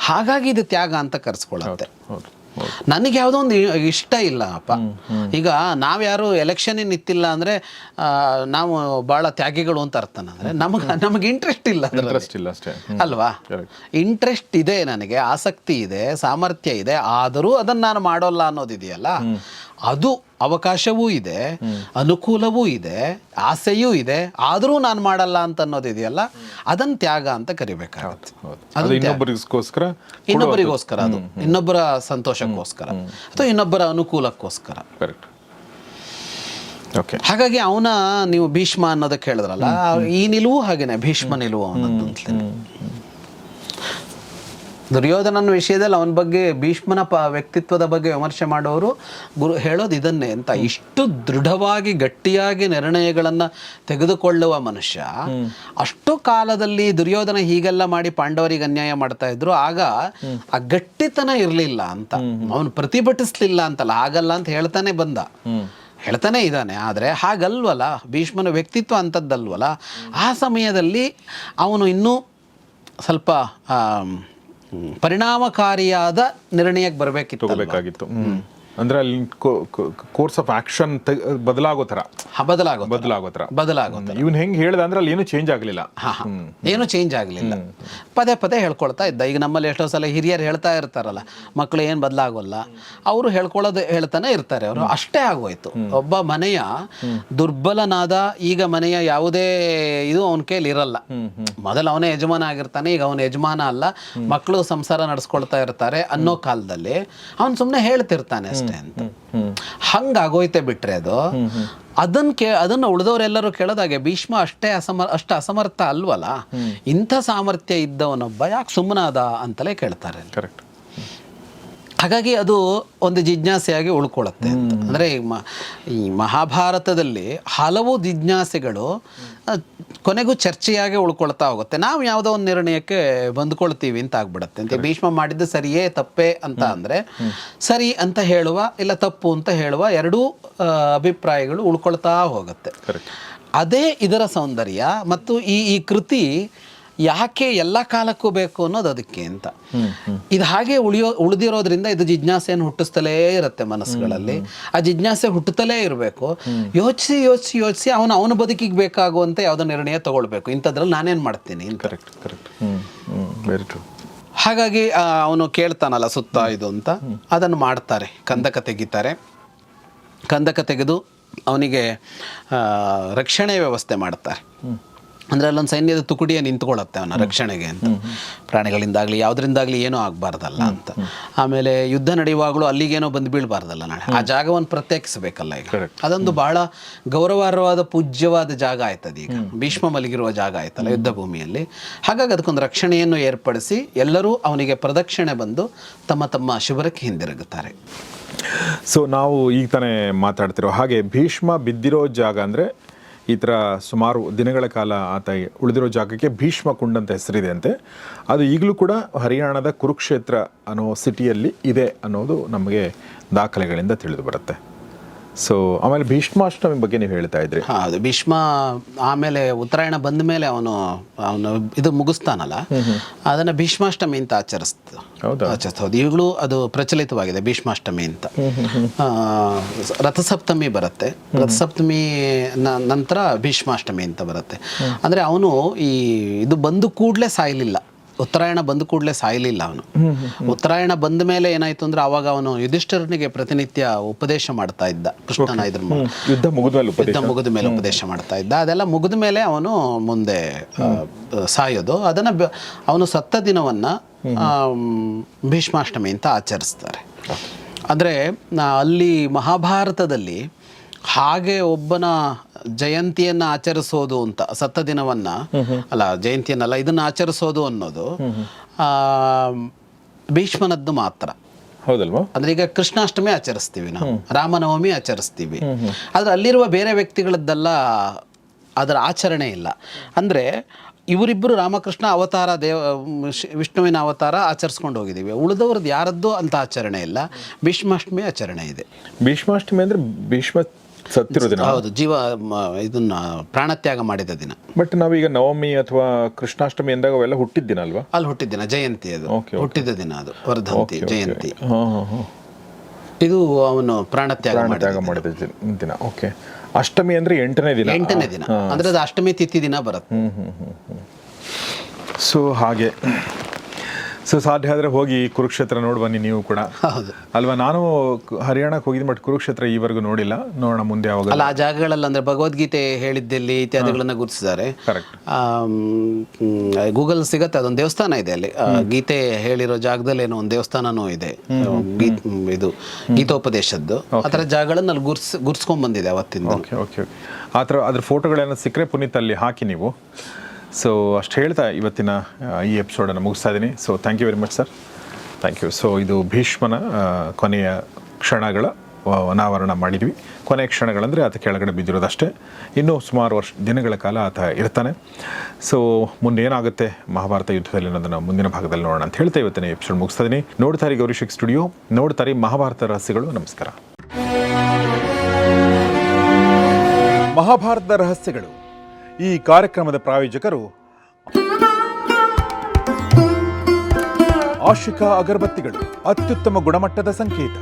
ಹಾಗಾಗಿ ಇದು ತ್ಯಾಗ ಅಂತ ಕರೆಸ್ಕೊಳ್ಳುತ್ತೆ ನನಗೆ ಯಾವುದೋ ಒಂದು ಇಷ್ಟ ಇಲ್ಲ ಅಪ್ಪ. ಈಗ ನಾವ್ಯಾರು ಎಲೆಕ್ಷನ್ ನಿಂತಿಲ್ಲ ಅಂದರೆ ನಾವು ಭಾಳ ತ್ಯಾಗಿಗಳು ಅಂತ ಅರ್ಥನ ಅಂದರೆ ನಮಗೆ ನಮಗೆ ಇಂಟ್ರೆಸ್ಟ್ ಇಲ್ಲ. ಇಂಟ್ರೆಸ್ಟ್ ಇಲ್ಲ ಅಷ್ಟೇ. ಅಲ್ವಾ? ಇಂಟ್ರೆಸ್ಟ್ ಇದೆ ನನಗೆ ಆಸಕ್ತಿ ಇದೆ ಸಾಮರ್ಥ್ಯ ಇದೆ ಆದರೂ ಅದನ್ನು ನಾನು ಮಾಡೋಲ್ಲ ಅನ್ನೋದಿದೆಯಲ್ಲ? ಅದು ಅವಕಾಶವೂ ಇದೆ ಅನುಕೂಲವೂ ಇದೆ ಆಸೆಯೂ ಇದೆ ಆದರೂ ನಾನು ಮಾಡಲ್ಲ ಅಂತ ಅನ್ನೋದಿದೆಯಲ್ಲ ಅದನ್ನ ತ್ಯಾಗ ಅಂತ ಕರಿಬೇಕಾಗುತ್ತೆ. ಇನ್ನೊಬ್ಬರಿಗೋಸ್ಕರ ಇನ್ನೊಬ್ಬರಿಗೋಸ್ಕರ ಅದು. ಇನ್ನೊಬ್ಬರ ಸಂತೋಷಕ್ಕೋಸ್ಕರ. ಅಥವಾ ಇನ್ನೊಬ್ಬರ ಅನುಕೂಲಕ್ಕೋಸ್ಕರ. ಕರೆಕ್ಟ್. ಹಾಗಾಗಿ ಅವನ ನೀವು ಭೀಷ್ಮ ಅನ್ನೋದಕ್ಕೆ ಹೇಳಿದ್ರಲ್ಲ ಈ ನಿಲುವು ಹಾಗೇನೆ ಭೀಷ್ಮ ನಿಲುವು ಅವನದ್ದು ದುರ್ಯೋಧನನ ವಿಷಯದಲ್ಲಿ ಅವನ ಬಗ್ಗೆ ಭೀಷ್ಮನ ಪ ವ್ಯಕ್ತಿತ್ವದ ಬಗ್ಗೆ ವಿಮರ್ಶೆ ಮಾಡೋರು ಗುರು ಹೇಳೋದು ಇದನ್ನೇ ಅಂತ. ಇಷ್ಟು ದೃಢವಾಗಿ ಗಟ್ಟಿಯಾಗಿ ನಿರ್ಣಯಗಳನ್ನು ತೆಗೆದುಕೊಳ್ಳುವ ಮನುಷ್ಯ ಅಷ್ಟು ಕಾಲದಲ್ಲಿ ದುರ್ಯೋಧನ ಹೀಗೆಲ್ಲ ಮಾಡಿ ಪಾಂಡವರಿಗೆ ಅನ್ಯಾಯ ಮಾಡ್ತಾ ಇದ್ರು. ಆಗ ಆ ಗಟ್ಟಿತನ ಇರಲಿಲ್ಲ ಅಂತ. ಅವನು ಪ್ರತಿಭಟಿಸ್ಲಿಲ್ಲ ಅಂತಲ್ಲ. ಹಾಗಲ್ಲ ಅಂತ ಹೇಳ್ತಾನೆ ಬಂದ. ಹೇಳ್ತಾನೆ ಇದ್ದಾನೆ. ಆದರೆ ಹಾಗಲ್ವಲ್ಲ? ಭೀಷ್ಮನ ವ್ಯಕ್ತಿತ್ವ ಅಂಥದ್ದಲ್ವಲ್ಲ ಆ ಸಮಯದಲ್ಲಿ ಅವನು ಇನ್ನೂ ಸ್ವಲ್ಪ ಪರಿಣಾಮಕಾರಿಯಾದ ನಿರ್ಣಯಕ್ಕೆ ಬರಬೇಕಿತ್ತು ತಗೋಬೇಕಾಗಿತ್ತು. ಅಂದ್ರೆ ಅಲ್ಲಿ ಕೋರ್ಸ್ ಆಫ್ ಆಕ್ಷನ್ ಬದಲಾಗೋ ತರ ಬದಲಾಗೋ ಬದಲಾಗೋ ತರ ಬದಲಾಗೋ ಇವನ್ ಹೆಂಗ್ ಹೇಳ್ದ ಅಂದ್ರೆ ಅಲ್ಲಿ ಏನು ಚೇಂಜ್ ಆಗಲಿಲ್ಲ. ಹಾ. ಏನು ಚೇಂಜ್ ಆಗಲಿಲ್ಲ. ಪದೇ ಪದೇ ಹೇಳ್ಕೊಳ್ತಾ ಇದ್ದ. ಈಗ ನಮ್ಮಲ್ಲಿ ಎಷ್ಟೋ ಸಲ ಹಿರಿಯರು ಹೇಳ್ತಾ ಇರ್ತಾರಲ್ಲ ಮಕ್ಕಳು ಏನು ಬದಲಾಗೋಲ್ಲ. ಅವರು ಹೇಳ್ಕೊಳ್ಳೋದು ಹೇಳ್ತಾನೆ ಇರ್ತಾರೆ ಅವರು. ಅಷ್ಟೇ ಆಗೋಯ್ತು. ಒಬ್ಬ ಮನೆಯ ದುರ್ಬಲನಾದ ಈಗ ಮನೆಯ ಯಾವುದೇ ಇದು ಅವನ ಕೈಲಿ ಇರಲ್ಲ. ಮೊದಲು ಅವನೇ ಯಜಮಾನ ಆಗಿರ್ತಾನೆ ಈಗ ಅವನ ಯಜಮಾನ ಅಲ್ಲ. ಮಕ್ಕಳು ಸಂಸಾರ ನಡೆಸ್ಕೊಳ್ತಾ ಇರ್ತಾರೆ ಅನ್ನೋ ಕಾಲದಲ್ಲಿ ಅವನು ಸುಮ್ಮನೆ ಹೇಳ್ತಿರ್ತಾನೆ ಅಷ್ಟೇ ಅಂತ. ಹಂಗಾಗೋಯ್ತೆ ಬಿಟ್ರೆ ಅದು ಅದನ್ನ ಕೇ ಅದನ್ನ ಉಳಿದವರೆಲ್ಲರೂ ಕೇಳೋದಾಗೆ ಭೀಷ್ಮ ಅಷ್ಟೇ ಅಸಮ ಅಷ್ಟು ಅಸಮರ್ಥ ಅಲ್ವಲ್ಲ? ಇಂಥ ಸಾಮರ್ಥ್ಯ ಇದ್ದವನೊಬ್ಬ ಯಾಕೆ ಸುಮ್ಮನಾದ ಅಂತಲೇ ಕೇಳ್ತಾರೆ ಕರೆಕ್ಟ್ ಹಾಗಾಗಿ ಅದು ಒಂದು ಜಿಜ್ಞಾಸೆಯಾಗಿ ಉಳ್ಕೊಳ್ಳುತ್ತೆ ಅಂತ. ಅಂದರೆ ಈ ಮಹಾಭಾರತದಲ್ಲಿ ಹಲವು ಜಿಜ್ಞಾಸೆಗಳು ಕೊನೆಗೂ ಚರ್ಚೆಯಾಗಿ ಉಳ್ಕೊಳ್ತಾ ಹೋಗುತ್ತೆ. ನಾವು ಯಾವುದೋ ಒಂದು ನಿರ್ಣಯಕ್ಕೆ ಬಂದ್ಕೊಳ್ತೀವಿ ಅಂತ ಆಗ್ಬಿಡುತ್ತೆ. ಅಂತ ಭೀಷ್ಮ ಮಾಡಿದ್ದು ಸರಿಯೇ ತಪ್ಪೇ ಅಂತ ಅಂದರೆ ಸರಿ ಅಂತ ಹೇಳುವ ಇಲ್ಲ ತಪ್ಪು ಅಂತ ಹೇಳುವ ಎರಡೂ ಅಭಿಪ್ರಾಯಗಳು ಉಳ್ಕೊಳ್ತಾ ಹೋಗುತ್ತೆ. ಅದೇ ಇದರ ಸೌಂದರ್ಯ ಮತ್ತು ಈ ಈ ಕೃತಿ ಯಾಕೆ ಎಲ್ಲ ಕಾಲಕ್ಕೂ ಬೇಕು ಅನ್ನೋದು ಅದಕ್ಕೆ ಅಂತ. ಇದು ಹಾಗೆ ಉಳಿಯೋ ಉಳಿದಿರೋದ್ರಿಂದ ಇದು ಜಿಜ್ಞಾಸೆಯನ್ನು ಹುಟ್ಟಿಸ್ತಲೇ ಇರುತ್ತೆ ಮನಸ್ಸುಗಳಲ್ಲಿ. ಆ ಜಿಜ್ಞಾಸೆ ಹುಟ್ಟುತ್ತಲೇ ಇರಬೇಕು. ಯೋಚಿಸಿ ಯೋಚಿಸಿ ಯೋಚಿಸಿ ಅವನು ಅವನ ಬದುಕಿಗೆ ಬೇಕಾಗುವಂತೆ ಯಾವುದೋ ನಿರ್ಣಯ ತಗೊಳ್ಬೇಕು. ಇಂಥದ್ರಲ್ಲಿ ನಾನೇನು ಮಾಡ್ತೀನಿ ಕರೆಕ್ಟ್ ಕರೆಕ್ಟ್ ವೆರಿ ಟ್ರೂ ಹಾಗಾಗಿ ಅವನು ಕೇಳ್ತಾನಲ್ಲ ಸುತ್ತ ಇದು ಅಂತ. ಅದನ್ನು ಮಾಡ್ತಾರೆ. ಕಂದಕ ತೆಗಿತಾರೆ. ಕಂದಕ ತೆಗೆದು ಅವನಿಗೆ ರಕ್ಷಣೆ ವ್ಯವಸ್ಥೆ ಮಾಡ್ತಾರೆ. ಅಂದರೆ ಅಲ್ಲೊಂದು ಸೈನ್ಯದ ತುಕುಡಿಯ ನಿಂತ್ಕೊಳ್ಳುತ್ತೆ ಅವನ ರಕ್ಷಣೆಗೆ ಅಂತ. ಪ್ರಾಣಿಗಳಿಂದಾಗಲಿ ಯಾವುದರಿಂದಾಗಲಿ ಏನೂ ಆಗಬಾರ್ದಲ್ಲ ಅಂತ. ಆಮೇಲೆ ಯುದ್ಧ ನಡೆಯುವಾಗಲೂ ಅಲ್ಲಿಗೇನೋ ಬಂದು ಬೀಳಬಾರ್ದಲ್ಲ ನಾಳೆ. ಆ ಜಾಗವನ್ನು ಪ್ರತ್ಯೇಕಿಸಬೇಕಲ್ಲ ಈಗ. ಅದೊಂದು ಬಹಳ ಗೌರವಾರ್ಹವಾದ ಪೂಜ್ಯವಾದ ಜಾಗ ಆಯ್ತದ ಈಗ. ಭೀಷ್ಮ ಮಲಗಿರುವ ಜಾಗ ಆಯ್ತಲ್ಲ ಯುದ್ಧ ಭೂಮಿಯಲ್ಲಿ ಹಾಗಾಗಿ ಅದಕ್ಕೊಂದು ರಕ್ಷಣೆಯನ್ನು ಏರ್ಪಡಿಸಿ ಎಲ್ಲರೂ ಅವನಿಗೆ ಪ್ರದಕ್ಷಿಣೆ ಬಂದು ತಮ್ಮ ತಮ್ಮ ಶಿಬಿರಕ್ಕೆ ಹಿಂದಿರುಗುತ್ತಾರೆ. ಸೊ ನಾವು ಈಗ ತಾನೇ ಮಾತಾಡ್ತಿರೋ ಹಾಗೆ ಭೀಷ್ಮ ಬಿದ್ದಿರೋ ಜಾಗ ಅಂದರೆ ಈ ಥರ ಸುಮಾರು ದಿನಗಳ ಕಾಲ ಆತ ಉಳಿದಿರೋ ಜಾಗಕ್ಕೆ ಭೀಷ್ಮ ಕುಂಡ್ ಅಂತ ಹೆಸರಿದೆ ಅಂತೆ ಅದು ಈಗಲೂ ಕೂಡ ಹರಿಯಾಣದ ಕುರುಕ್ಷೇತ್ರ ಅನ್ನೋ ಸಿಟಿಯಲ್ಲಿ ಇದೆ ಅನ್ನೋದು ನಮಗೆ ದಾಖಲೆಗಳಿಂದ ತಿಳಿದು ಬರುತ್ತೆ. ಸೊ ಆಮೇಲೆ ಭೀಷ್ಮಾಷ್ಟಮಿ ಬಗ್ಗೆ ನೀವು ಹೇಳ್ತಾ ಇದ್ರಿ. ಹೌದು ಭೀಷ್ಮ ಆಮೇಲೆ ಉತ್ತರಾಯಣ ಬಂದ ಮೇಲೆ ಅವನು ಅವನು ಇದು ಮುಗಿಸ್ತಾನಲ್ಲ? ಅದನ್ನ ಭೀಷ್ಮಾಷ್ಟಮಿ ಅಂತ ಆಚರಿಸ್ತ ಹೌದಾ? ಆಚರಿಸ್ಬೋದು ಈಗಲೂ ಅದು ಪ್ರಚಲಿತವಾಗಿದೆ ಭೀಷ್ಮಾಷ್ಟಮಿ ಅಂತ. ರಥಸಪ್ತಮಿ ಬರುತ್ತೆ. ರಥಸಪ್ತಮಿ ನಂತರ ಭೀಷ್ಮಾಷ್ಟಮಿ ಅಂತ ಬರುತ್ತೆ. ಅಂದ್ರೆ ಅವನು ಈ ಇದು ಬಂದು ಕೂಡಲೇ ಸಾಯಲಿಲ್ಲ. ಉತ್ತರಾಯಣ ಬಂದ ಕೂಡಲೇ ಸಾಯಲಿಲ್ಲ ಅವನು. ಉತ್ತರಾಯಣ ಬಂದ ಮೇಲೆ ಏನಾಯ್ತು ಅಂದ್ರೆ ಅವಾಗ ಅವನು ಯುಧಿಷ್ಠರನಿಗೆ ಪ್ರತಿನಿತ್ಯ ಉಪದೇಶ ಮಾಡ್ತಾ ಇದ್ದ ಕೃಷ್ಣನ ಇದ್ರ. ಯುದ್ಧ ಮುಗಿದ ಮೇಲೆ ಉಪದೇಶ. ಯುದ್ಧ ಮುಗಿದ ಮೇಲೆ ಉಪದೇಶ ಮಾಡ್ತಾ ಇದ್ದ. ಅದೆಲ್ಲ ಮುಗಿದ ಮೇಲೆ ಅವನು ಮುಂದೆ ಸಾಯೋದು. ಅದನ್ನ ಅವನು ಸತ್ತ ದಿನವನ್ನ ಭೀಷ್ಮಾಷ್ಟಮಿ ಅಂತ ಆಚರಿಸ್ತಾರೆ. ಅಂದ್ರೆ ಅಲ್ಲಿ ಮಹಾಭಾರತದಲ್ಲಿ ಹಾಗೆ ಒಬ್ಬನ ಜಯಂತಿಯನ್ನ ಆಚರಿಸೋದು ಅಂತ ಸತ್ತ ದಿನವನ್ನ. ಅಲ್ಲ ಜಯಂತಿಯನ್ನಲ್ಲ ಇದನ್ನ ಆಚರಿಸೋದು ಅನ್ನೋದು ಆ, ಭೀಷ್ಮನದ್ದು ಮಾತ್ರ. ಹೌದಲ್ವಾ? ಅಂದ್ರೆ ಈಗ ಕೃಷ್ಣಾಷ್ಟಮಿ ಆಚರಿಸ್ತೀವಿ ನಾವು ರಾಮನವಮಿ ಆಚರಿಸ್ತೀವಿ. ಆದ್ರೆ ಅಲ್ಲಿರುವ ಬೇರೆ ವ್ಯಕ್ತಿಗಳದ್ದೆಲ್ಲ ಅದರ ಆಚರಣೆ ಇಲ್ಲ. ಅಂದ್ರೆ ಇವರಿಬ್ಬರು ರಾಮಕೃಷ್ಣ ಅವತಾರ ದೇವ ವಿಷ್ಣುವಿನ ಅವತಾರ ಆಚರಿಸ್ಕೊಂಡು ಹೋಗಿದ್ದೀವಿ. ಉಳಿದವ್ರದ್ದು ಯಾರದ್ದು ಅಂತ ಆಚರಣೆ ಇಲ್ಲ. ಭೀಷ್ಮಾಷ್ಟಮಿ ಆಚರಣೆ ಇದೆ. ಭೀಷ್ಮಾಷ್ಟಮಿ ಅಂದ್ರೆ ಭೀಷ್ಮ ಸತ್ತಿರೋ ದಿನ. ಹೌದು ಜೀವ ಇದನ್ನ ಪ್ರಾಣತ್ಯಾಗ ಮಾಡಿದ ದಿನ. ಬಟ್ ನಾವೀಗ ನವಮಿ ಅಥವಾ ಕೃಷ್ಣಾಷ್ಟಮಿ ಎಂದಾಗ ಅವೆಲ್ಲ ಹುಟ್ಟಿದ ದಿನ ಅಲ್ವಾ? ಅಲ್ಲಿ ಹುಟ್ಟಿದ ದಿನ ಜಯಂತಿ ಅದು. ಹುಟ್ಟಿದ ದಿನ ಅದು ವರ್ಧಂತಿ ಜಯಂತಿ. ಇದು ಅವನು ಪ್ರಾಣತ್ಯಾಗ ಪ್ರಾಣ ಮಾಡಿದ ದಿನ ಓಕೆ ಅಷ್ಟಮಿ ಅಂದ್ರೆ ಎಂಟನೇ ದಿನ. ಎಂಟನೇ ದಿನ. ಅಂದ್ರೆ ಅದು ಅಷ್ಟಮಿ ತಿಥಿ ದಿನ ಬರುತ್ತೆ. ಸೊ ಹಾಗೆ. ಸೊ ಸಾಧ್ಯ ಆದರೆ ಹೋಗಿ ಕುರುಕ್ಷೇತ್ರ ನೋಡಿ ಬನ್ನಿ ನೀವು ಕೂಡ. ಹೌದು. ಅಲ್ವಾ? ನಾನು ಹರಿಯಾಣಕ್ಕೆ ಹೋಗಿದ್ದೆ ಬಟ್ ಕುರುಕ್ಷೇತ್ರ ಈವರೆಗೂ ನೋಡಿಲ್ಲ. ನೋಡೋಣ ಮುಂದೆ ಯಾವಾಗ. ಅಲ್ಲ ಆ ಜಾಗಗಳಲ್ಲಿ ಅಂದರೆ ಭಗವದ್ಗೀತೆ ಹೇಳಿದ್ದಲ್ಲಿ ಇತ್ಯಾದಿಗಳನ್ನು ಗುರುತಿಸಿದ್ದಾರೆ. ಕರೆಕ್ಟ್ ಗೂಗಲ್ ಸಿಗತ್ತೆ ಅದೊಂದು ದೇವಸ್ಥಾನ ಇದೆ ಅಲ್ಲಿ. ಗೀತೆ ಹೇಳಿರೋ ಜಾಗದಲ್ಲಿ ಏನೋ ಒಂದು ದೇವಸ್ಥಾನನೂ ಇದೆ. ಇದು ಗೀತೋಪದೇಶದ್ದು. ಆ ಥರ ಜಾಗಗಳನ್ನು ಅಲ್ಲಿ ಗುರ್ಸ್ ಗುರ್ಸ್ಕೊಂಡ್ ಬಂದಿದೆ ಅವತ್ತಿಂದ. ಓಕೆ ಓಕೆ ಓಕೆ ಆ ಥರ ಅದ್ರ ಫೋಟೋಗಳೇನೋ ಸಿಕ್ಕರೆ ಪುನೀತ್ ಅಲ್ಲಿ ಹಾಕಿ ನೀವು. ಸೊ ಅಷ್ಟು ಹೇಳ್ತಾ ಇವತ್ತಿನ ಈ ಎಪಿಸೋಡನ್ನು ಮುಗಿಸ್ತಾ ಇದ್ದೀನಿ. So thank you very much sir thank you so ಇದು ಭೀಷ್ಮನ ಕೊನೆಯ ಕ್ಷಣಗಳ ಅನಾವರಣ ಮಾಡಿದ್ವಿ. ಕೊನೆಯ ಕ್ಷಣಗಳಂದರೆ ಆತ ಕೆಳಗಡೆ ಬಿದ್ದಿರೋದಷ್ಟೇ. ಇನ್ನೂ ಸುಮಾರು ವರ್ಷ, ದಿನಗಳ ಕಾಲ ಆತ ಇರ್ತಾನೆ. ಸೊ ಮುಂದೆ ಏನಾಗುತ್ತೆ ಮಹಾಭಾರತ ಯುದ್ಧದಲ್ಲಿ ಅನ್ನೋದನ್ನು ಮುಂದಿನ ಭಾಗದಲ್ಲಿ ನೋಡೋಣ ಅಂತ ಹೇಳ್ತಾ ಇವತ್ತಿನ ಎಪಿಸೋಡ್ ಮುಗಿಸ್ತಾ ಇದ್ದೀನಿ. ನೋಡ್ತಾರೆ ಗೌರಿಶಿಕ್ ಸ್ಟುಡಿಯೋ ನೋಡ್ತಾರೆ ಮಹಾಭಾರತ ರಹಸ್ಯಗಳು. ನಮಸ್ಕಾರ. ಮಹಾಭಾರತದ ರಹಸ್ಯಗಳು. ಈ ಕಾರ್ಯಕ್ರಮದ ಪ್ರಾಯೋಜಕರು ಆಶಿಕಾ ಅಗರಬತ್ತಿಗಳು. ಅತ್ಯುತ್ತಮ ಗುಣಮಟ್ಟದ ಸಂಕೇತ.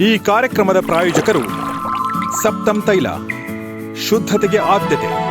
ಈ ಕಾರ್ಯಕ್ರಮದ ಪ್ರಾಯೋಜಕರು ಸಪ್ತಂ ತೈಲ, ಶುದ್ಧತೆಗೆ ಆದ್ಯತೆ.